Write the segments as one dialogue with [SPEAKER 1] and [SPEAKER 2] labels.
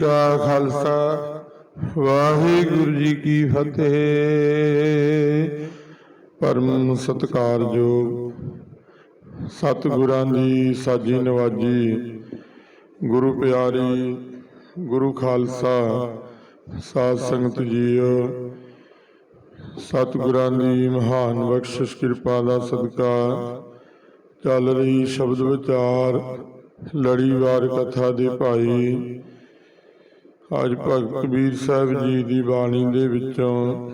[SPEAKER 1] ਕਾ ਖਾਲਸਾ। ਵਾਹਿਗੁਰੂ ਜੀ ਕੀ ਫਤਿਹ। ਪਰਮ ਸਤਿਕਾਰਯੋਗ ਸਤਿਗੁਰਾਂ ਦੀ ਸਾਜੀ ਨਵਾਜੀ। ਗੁਰੂ ਪਿਆਰੀ, ਗੁਰੂ ਖਾਲਸਾ, ਸਾਧ ਸੰਗਤ ਜੀਓ। ਸਤਿਗੁਰਾਂ ਦੀ ਮਹਾਨ ਬਖਸ਼ਿਸ਼, ਕਿਰਪਾ ਦਾ ਸਦਕਾ ਚੱਲ ਰਹੀ ਸ਼ਬਦ ਵਿਚਾਰ, ਲੜੀਵਾਰ ਕਥਾ ਦੇ ਭਾਈ ਅੱਜ ਭਗਤ ਕਬੀਰ ਸਾਹਿਬ ਜੀ ਦੀ ਬਾਣੀ ਦੇ ਵਿੱਚੋਂ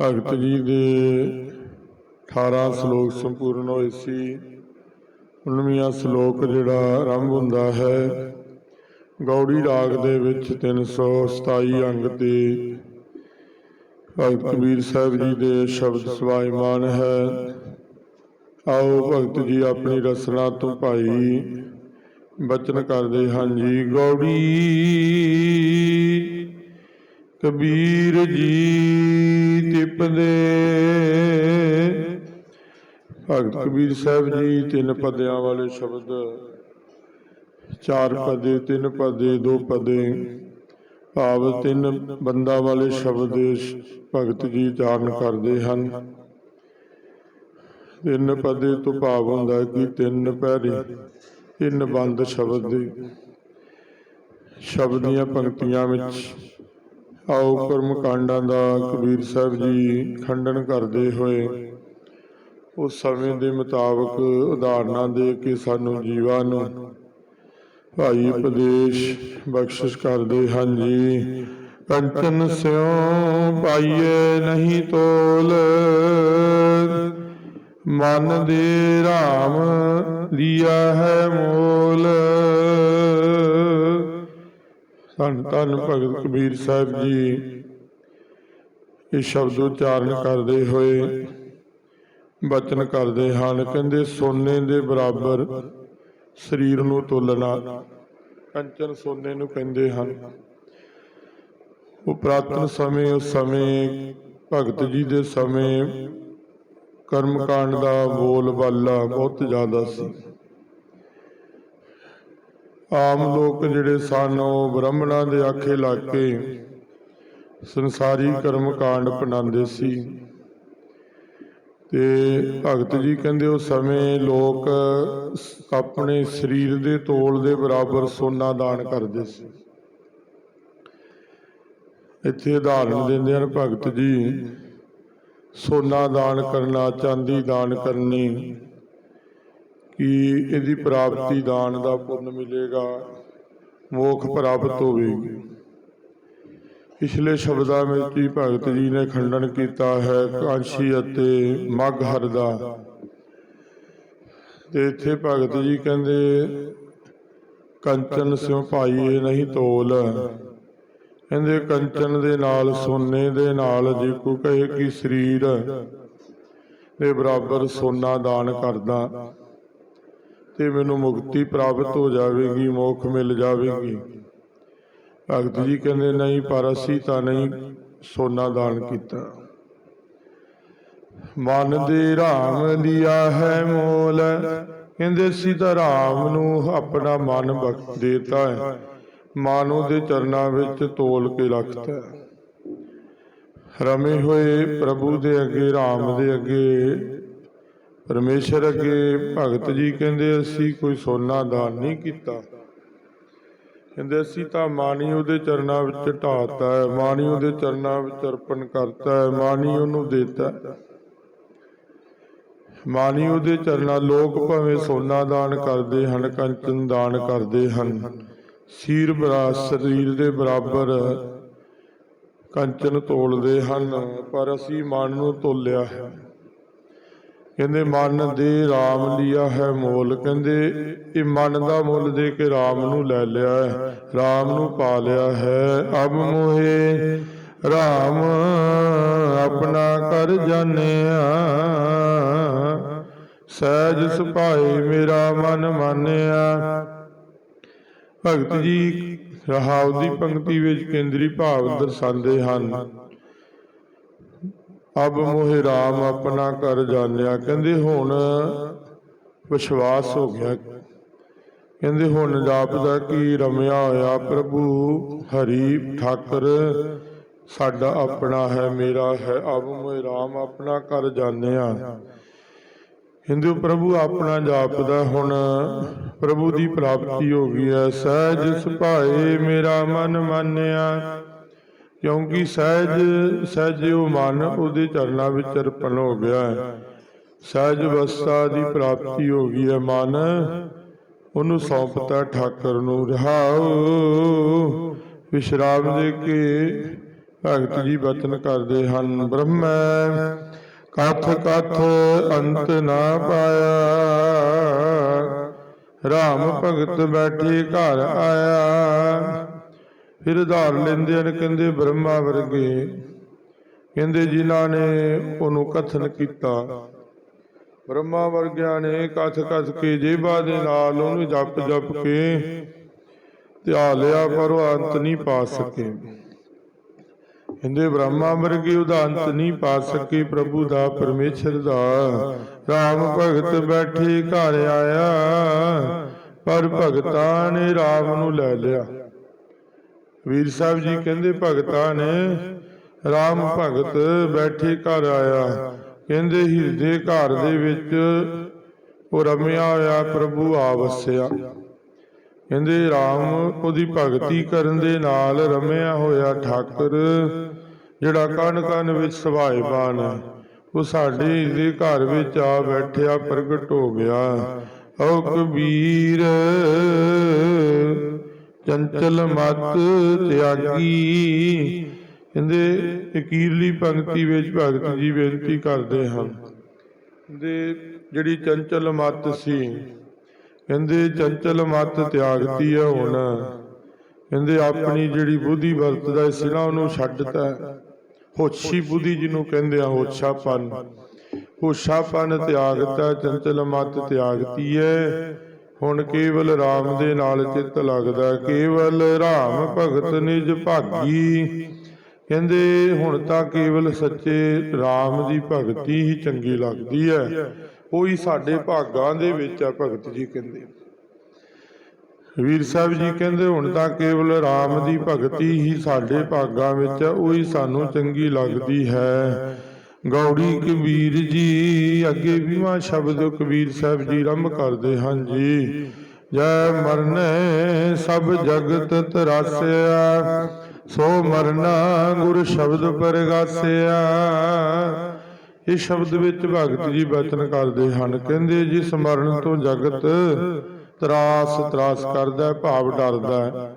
[SPEAKER 1] ਭਗਤ ਜੀ ਦੇ 18 ਸ਼ਲੋਕ ਸੰਪੂਰਨ ਹੋਏ ਸੀ। 19ਵਾਂ ਸ਼ਲੋਕ ਜਿਹੜਾ ਆਰੰਭ ਹੁੰਦਾ ਹੈ। ਗੌੜੀ ਰਾਗ ਦੇ ਵਿੱਚ 327 ਅੰਗ ਤੇ ਭਗਤ ਕਬੀਰ ਸਾਹਿਬ ਜੀ ਦੇ ਸ਼ਬਦ ਸਵਾਈਮਾਨ ਹੈ। ਆਓ ਭਗਤ ਜੀ ਆਪਣੀ ਰਸਨਾ ਤੋਂ ਭਾਈ ਬਚਨ ਕਰਦੇ ਹਨ ਜੀ ਗੌੜੀ। ਕਬੀਰ ਜੀ ਤਿਪਦੇ ਭਗਤ ਕਬੀਰ ਸਾਹਿਬ ਜੀ ਤਿੰਨ ਪਦਿਆਂ ਵਾਲੇ ਸ਼ਬਦ। ਚਾਰ ਪਦੇ, ਤਿੰਨ ਪਦੇ, ਦੋ ਪਦੇ। ਭਾਵ ਤਿੰਨ ਬੰਦਾ ਵਾਲੇ ਸ਼ਬਦ ਭਗਤ ਜੀ ਧਾਰਨ ਕਰਦੇ ਹਨ। ਤਿੰਨ ਪਦੇ ਤੋਂ ਭਾਵ ਹੁੰਦਾ ਕਿ ਤਿੰਨ ਪੈਰੇ ਤਿੰਨ ਬੰਦ ਸ਼ਬਦ ਦੇ ਸ਼ਬਦ ਦੀਆਂ ਪੰਕਤੀਆਂ ਵਿੱਚ ਆਓ ਕਰਮ ਕਾਂਡਾਂ ਦਾ ਕਬੀਰ ਸਾਹਿਬ ਜੀ ਖੰਡਨ ਕਰਦੇ ਹੋਏ, ਉਸ ਸਮੇਂ ਦੇ ਮੁਤਾਬਕ ਉਦਾਹਰਨਾਂ ਦੇ ਕੇ ਸਾਨੂੰ ਜੀਵਾਂ ਨੂੰ ਭਾਈ ਉਪਦੇਸ਼ ਬਖਸ਼ਿਸ਼ ਕਰਦੇ ਹਨ ਜੀ। ਕੰਚਨ ਸਿਉ ਪਾਈਏ ਨਹੀਂ ਤੋਲ ਮਨ ਦੇ ਰਾਮ ਲਿਆ ਹੈ ਮੋਲ। ਧੰਨ ਧੰਨ ਭਗਤ ਕਬੀਰ ਸਾਹਿਬ ਜੀ, ਇਹ ਸ਼ਬਦ ਉਚਾਰਨ ਕਰਦੇ ਹੋਏ ਬਚਨ ਕਰਦੇ ਹਨ। ਕਹਿੰਦੇ, ਸੋਨੇ ਦੇ ਬਰਾਬਰ ਸਰੀਰ ਨੂੰ ਤੋਲਣਾ ਕੰਚਨ ਸੋਨੇ ਨੂੰ ਕਹਿੰਦੇ ਹਨ। ਉਹ ਪ੍ਰਾਤਨ ਸਮੇਂ, ਉਸ ਸਮੇਂ, ਭਗਤ ਜੀ ਦੇ ਸਮੇਂ ਕਰਮਕਾਂਡ ਦਾ ਬੋਲਬਾਲਾ ਬਹੁਤ ਜ਼ਿਆਦਾ ਸੀ। ਆਮ ਲੋਕ ਜਿਹੜੇ ਸਨ, ਉਹ ਬ੍ਰਾਹਮਣਾਂ ਦੇ ਆਖੇ ਲੱਗ ਕੇ ਸੰਸਾਰੀ ਕਰਮਕਾਂਡ ਪਨਾਉਂਦੇ ਸੀ। ਤੇ ਭਗਤ ਜੀ ਕਹਿੰਦੇ ਉਸ ਸਮੇਂ ਲੋਕ ਆਪਣੇ ਸਰੀਰ ਦੇ ਤੋਲ ਦੇ ਬਰਾਬਰ ਸੋਨਾ ਦਾਨ ਕਰਦੇ ਸੀ। ਇੱਥੇ ਉਦਾਹਰਨ ਦਿੰਦੇ ਹਨ ਭਗਤ ਜੀ ਸੋਨਾ ਦਾਨ ਕਰਨਾ, ਚਾਂਦੀ ਦਾਨ ਕਰਨੀ, ਕਿ ਇਹਦੀ ਪ੍ਰਾਪਤੀ ਦਾਨ ਦਾ ਪੁੰਨ ਮਿਲੇਗਾ, ਮੋਖ ਪ੍ਰਾਪਤ ਹੋਵੇਗੀ। ਪਿਛਲੇ ਸ਼ਬਦਾਂ ਵਿੱਚ ਹੀ ਭਗਤ ਜੀ ਨੇ ਖੰਡਨ ਕੀਤਾ ਹੈ, ਕਾਂਸ਼ੀ ਅਤੇ ਮਗਹਰ ਦਾ। ਤੇ ਇੱਥੇ ਭਗਤ ਜੀ ਕਹਿੰਦੇ, ਕੰਚਨ ਸਿਉ ਭਾਈ ਇਹ ਨਹੀਂ ਤੋਲ। ਕਹਿੰਦੇ ਕੰਚਨ ਦੇ ਨਾਲ, ਸੋਨੇ ਦੇ ਨਾਲ ਜੇ ਕੋ ਕਹੇ ਕਿ ਸਰੀਰ। ਦੇ ਬਰਾਬਰ ਸੋਨਾ ਦਾਨ ਕਰਦਾ। ਤੇ ਮੈਨੂੰ ਮੁਕਤੀ ਪ੍ਰਾਪਤ ਹੋ ਜਾਵੇਗੀ, ਮੋਖ ਮਿਲ ਜਾਵੇਗੀ। ਭਗਤ ਜੀ ਕਹਿੰਦੇ, ਨਹੀਂ, ਪਰ ਅਸੀਂ ਤਾਂ ਨਹੀਂ ਸੋਨਾ ਦਾਨ ਕੀਤਾ। ਮਨ ਦੇ ਰਾਮ ਲਿਆ ਹੈ ਮੋਲ। ਕਹਿੰਦੇ ਸੀ ਤਾਂ ਰਾਮ ਨੂੰ ਆਪਣਾ ਮਨ ਬਖਸ਼ ਦੇਤਾ ਹੈ। ਮਨ ਦੇ ਚਰਨਾਂ ਵਿੱਚ ਤੋਲ ਕੇ ਰੱਖਦਾ ਰਮੇ ਹੋਏ ਪ੍ਰਭੂ ਦੇ ਅੱਗੇ, ਰਾਮ ਦੇ ਅੱਗੇ, ਪਰਮੇਸ਼ਰ ਅੱਗੇ, ਭਗਤ ਜੀ ਕਹਿੰਦੇ, ਅਸੀਂ ਕੋਈ ਸੋਨਾ ਦਾਨ ਨਹੀਂ ਕੀਤਾ। ਕਹਿੰਦੇ, ਅਸੀਂ ਤਾਂ ਮਾਣੀ ਉਹਦੇ ਚਰਨਾਂ ਵਿੱਚ ਢਾਤਾ ਹੈ ਮਾਣੀ ਉਹਦੇ ਚਰਨਾਂ ਵਿੱਚ ਅਰਪਣ ਕਰਤਾ ਹੈ ਮਾਣੀ ਉਹਨੂੰ ਦੇਤਾ ਹੈ। ਮਾਣੀ ਉਹਦੇ ਚਰਨਾਂ, ਲੋਕ ਭਾਵੇਂ ਸੋਨਾ ਦਾਨ ਕਰਦੇ ਹਨ, ਕੰਚਨ ਦਾਨ ਕਰਦੇ ਹਨ। ਸੀਰ ਬਰਾ ਸਰੀਰ ਦੇ ਬਰਾਬਰ ਕੰਚਨ ਤੋਲਦੇ ਹਨ, ਪਰ ਅਸੀਂ ਮਨ ਨੂੰ ਤੋਲਿਆ ਹੈ। ਕਹਿੰਦੇ, ਮਨ ਦੇ RAM ਲਿਆ ਹੈ ਮੋਲ। ਕਹਿੰਦੇ, ਇਹ ਮਨ ਦਾ ਮੁੱਲ ਦੇ ਕੇ RAM ਨੂੰ ਲੈ ਲਿਆ ਹੈ RAM ਨੂੰ ਪਾ ਲਿਆ ਹੈ। ਅਬ ਮੋਹੇ RAM ਆਪਣਾ ਕਰ ਜਾਣਿਆ। ਸਹਿਜ ਸੁਭਾਏ ਮੇਰਾ ਮਨ ਮਾਨਿਆ। ਭਗਤ ਜੀ, ਰਹਾਉ ਦੀ ਪੰਕਤੀ ਵਿੱਚ ਕੇਂਦਰੀ ਭਾਵ ਦਰਸਾਉਂਦੇ ਹਨ। ਅਬ ਮੋਹਿ ਰਾਮ ਆਪਣਾ ਕਰ ਜਾਣਿਆ। ਕਹਿੰਦੇ ਹੁਣ ਵਿਸ਼ਵਾਸ ਹੋ ਗਿਆ। ਕਹਿੰਦੇ ਹੁਣ ਜਾਪਦਾ ਕੀ ਰਮਿਆ ਹੋਇਆ? ਪ੍ਰਭੂ ਹਰੀ ਠਾਕਰ, ਸਾਡਾ ਆਪਣਾ ਹੈ, ਮੇਰਾ ਹੈ। ਅਬ ਮੋਹਿ ਰਾਮ ਆਪਣਾ ਕਰ ਜਾਣਿਆ। ਹਿੰਦੂ ਪ੍ਰਭੂ ਆਪਣਾ ਜਾਪਦਾ ਹੁਣ। ਪ੍ਰਭੂ ਦੀ ਪ੍ਰਾਪਤੀ ਹੋ ਗਈ ਹੈ। ਸਹਿਜ ਸੁਭਾਏ ਮੇਰਾ ਮਨ ਮਾਨਿਆ। ਕਿਉਂਕਿ ਸਹਿਜ, ਸਹਿਜਿਓ ਮਨ ਉਹਦੇ ਚਰਨਾਂ ਵਿੱਚ ਅਰਪਣ ਹੋ ਗਿਆ ਹੈ। ਸਹਿਜ ਅਵਸਥਾ ਦੀ ਪ੍ਰਾਪਤੀ ਹੋ ਗਈ ਹੈ ਮਨ। ਉਹਨੂੰ ਸੌਂਪਤਾ ਠਾਕਰ ਨੂੰ। ਰਹਾਉ, ਵਿਸ਼ਰਾਮ ਦੇ ਕੇ ਭਗਤ ਜੀ ਬਚਨ ਕਰਦੇ ਹਨ। ਬ੍ਰਹਮ ਕਥ ਕਥ ਅੰਤ ਨਾ ਪਾਇਆ। RAM ਭਗਤ ਬੈਠੇ ਘਰ ਆਇਆ। ਫਿਰ ਉਧਾਰ ਲੈਂਦੇ ਹਨ, ਕਹਿੰਦੇ ਬ੍ਰਹਮਾ ਵਰਗੇ। ਕਹਿੰਦੇ ਜਿਨ੍ਹਾਂ ਨੇ ਉਹਨੂੰ ਕਥਨ ਕੀਤਾ। ਬ੍ਰਹਮਾ ਵਰਗਿਆਂ ਨੇ ਕਥ ਕਥ ਕੇ ਜੇਬਾ ਦੇ ਨਾਲ ਉਹਨੂੰ ਜਪ ਜਪ ਕੇ ਧਿਆ ਲਿਆ ਪਰ ਉਹ ਅੰਤ ਨਹੀਂ ਪਾ ਸਕੇ। ਕਹਿੰਦੇ, ਬ੍ਰਹਮਾ ਵਰਗੇ ਉਹਦਾ ਨਹੀਂ ਪਾ ਸਕੇ ਪ੍ਰਭੂ ਦਾ ਪਰਮੇਸ਼ਰ ਦਾ। RAM ਭਗਤ ਬੈਠੇ ਘਰ ਆਇਆ, ਪਰ ਭਗਤਾਂ ਨੇ RAM ਨੂੰ ਲੈ ਲਿਆ। ਵੀਰ ਸਾਹਿਬ ਜੀ ਕਹਿੰਦੇ, ਭਗਤਾਂ ਨੇ RAM ਭਗਤ ਬੈਠੇ ਘਰ ਆਇਆ। ਕਹਿੰਦੇ, ਹਿਰਦੇ ਘਰ ਦੇ ਵਿੱਚ ਉਹ ਰਮਿਆ ਹੋਇਆ ਪ੍ਰਭੂ ਆ ਵਸਿਆ। ਕਹਿੰਦੇ RAM ਉਹਦੀ ਭਗਤੀ ਕਰਨ ਦੇ ਨਾਲ ਰਮਿਆ ਹੋਇਆ ਠਾਕਰ ਜਿਹੜਾ ਕਣ ਕਣ ਵਿੱਚ ਸਭਾਇਵਾਨ ਹੈ ਉਹ ਸਾਡੇ ਦੇ ਘਰ ਵਿੱਚ ਆ ਬੈਠਿਆ ਪ੍ਰਗਟ ਹੋ ਗਿਆ। ਓ ਕਬੀਰ ਚੰਚਲ ਮਤ ਤਿਆਗੀ। ਕਹਿੰਦੇ ਅਕੀਰਲੀ ਪੰਕਤੀ ਵਿੱਚ ਭਗਤ ਜੀ ਬੇਨਤੀ ਕਰਦੇ ਹਨ। ਦੇ ਜਿਹੜੀ ਚੰਚਲ ਮਤ ਸੀ ਕਹਿੰਦੇ, ਚੰਚਲ ਮਤ ਤਿਆਗਤੀ ਹੈ ਹੁਣ। ਕਹਿੰਦੇ, ਆਪਣੀ ਜਿਹੜੀ ਬੁੱਧੀ ਵਰਤਦਾ ਸੀ ਨਾ ਉਹਨੂੰ ਛੱਡਤਾ ਹੋਛੀ ਬੁੱਧੀ ਜਿਹਨੂੰ ਕਹਿੰਦੇ ਆ, ਹੋਛਾਪਨ। ਹੋਛਾਪਨ ਤਿਆਗਤਾ, ਚੰਚਲ ਮਤ ਤਿਆਗਤੀ ਹੈ ਹੁਣ ਕੇਵਲ RAM ਦੇ ਨਾਲ ਚਿੱਤ ਲੱਗਦਾ ਕੇਵਲ RAM ਭਗਤ ਨਿਜ ਭਾਗੀ। ਕਹਿੰਦੇ, ਹੁਣ ਤਾਂ ਕੇਵਲ ਸੱਚੇ RAM ਦੀ ਭਗਤੀ ਹੀ ਚੰਗੀ ਲੱਗਦੀ ਹੈ ਉਹੀ ਸਾਡੇ ਭਾਗਾਂ ਦੇ ਵਿੱਚ ਆ, ਭਗਤ ਜੀ ਕਹਿੰਦੇ। ਵੀਰ ਸਾਹਿਬ ਜੀ ਕਹਿੰਦੇ, ਹੁਣ ਤਾਂ ਕੇਵਲ RAM ਦੀ ਭਗਤੀ ਹੀ ਸਾਡੇ ਭਾਗਾਂ ਵਿੱਚ ਆ, ਉਹੀ ਸਾਨੂੰ ਚੰਗੀ ਲੱਗਦੀ ਹੈ। ਗੌੜੀ ਕਬੀਰ ਜੀ, ਅੱਗੇ ਵੀਵਾਂ ਸ਼ਬਦ ਕਬੀਰ ਸਾਹਿਬ ਜੀ ਰੰਭ ਕਰਦੇ ਹਨ ਜੀ। ਜੈ ਮਰਨੇ ਸਭ ਜਗਤ ਤਰਾਸਿਆ, ਸੋ ਮਰਨਾ ਗੁਰ ਸ਼ਬਦ ਪਰਗਾਸਿਆ। ਇਸ ਸ਼ਬਦ ਵਿੱਚ ਭਗਤ ਜੀ ਬਚਨ ਕਰਦੇ ਹਨ। ਕਹਿੰਦੇ, ਜਿਸ ਮਰਨ ਤੋਂ ਜਗਤ ਤਰਾਸ ਤਰਾਸ ਕਰਦਾ ਭਾਵ ਡਰਦਾ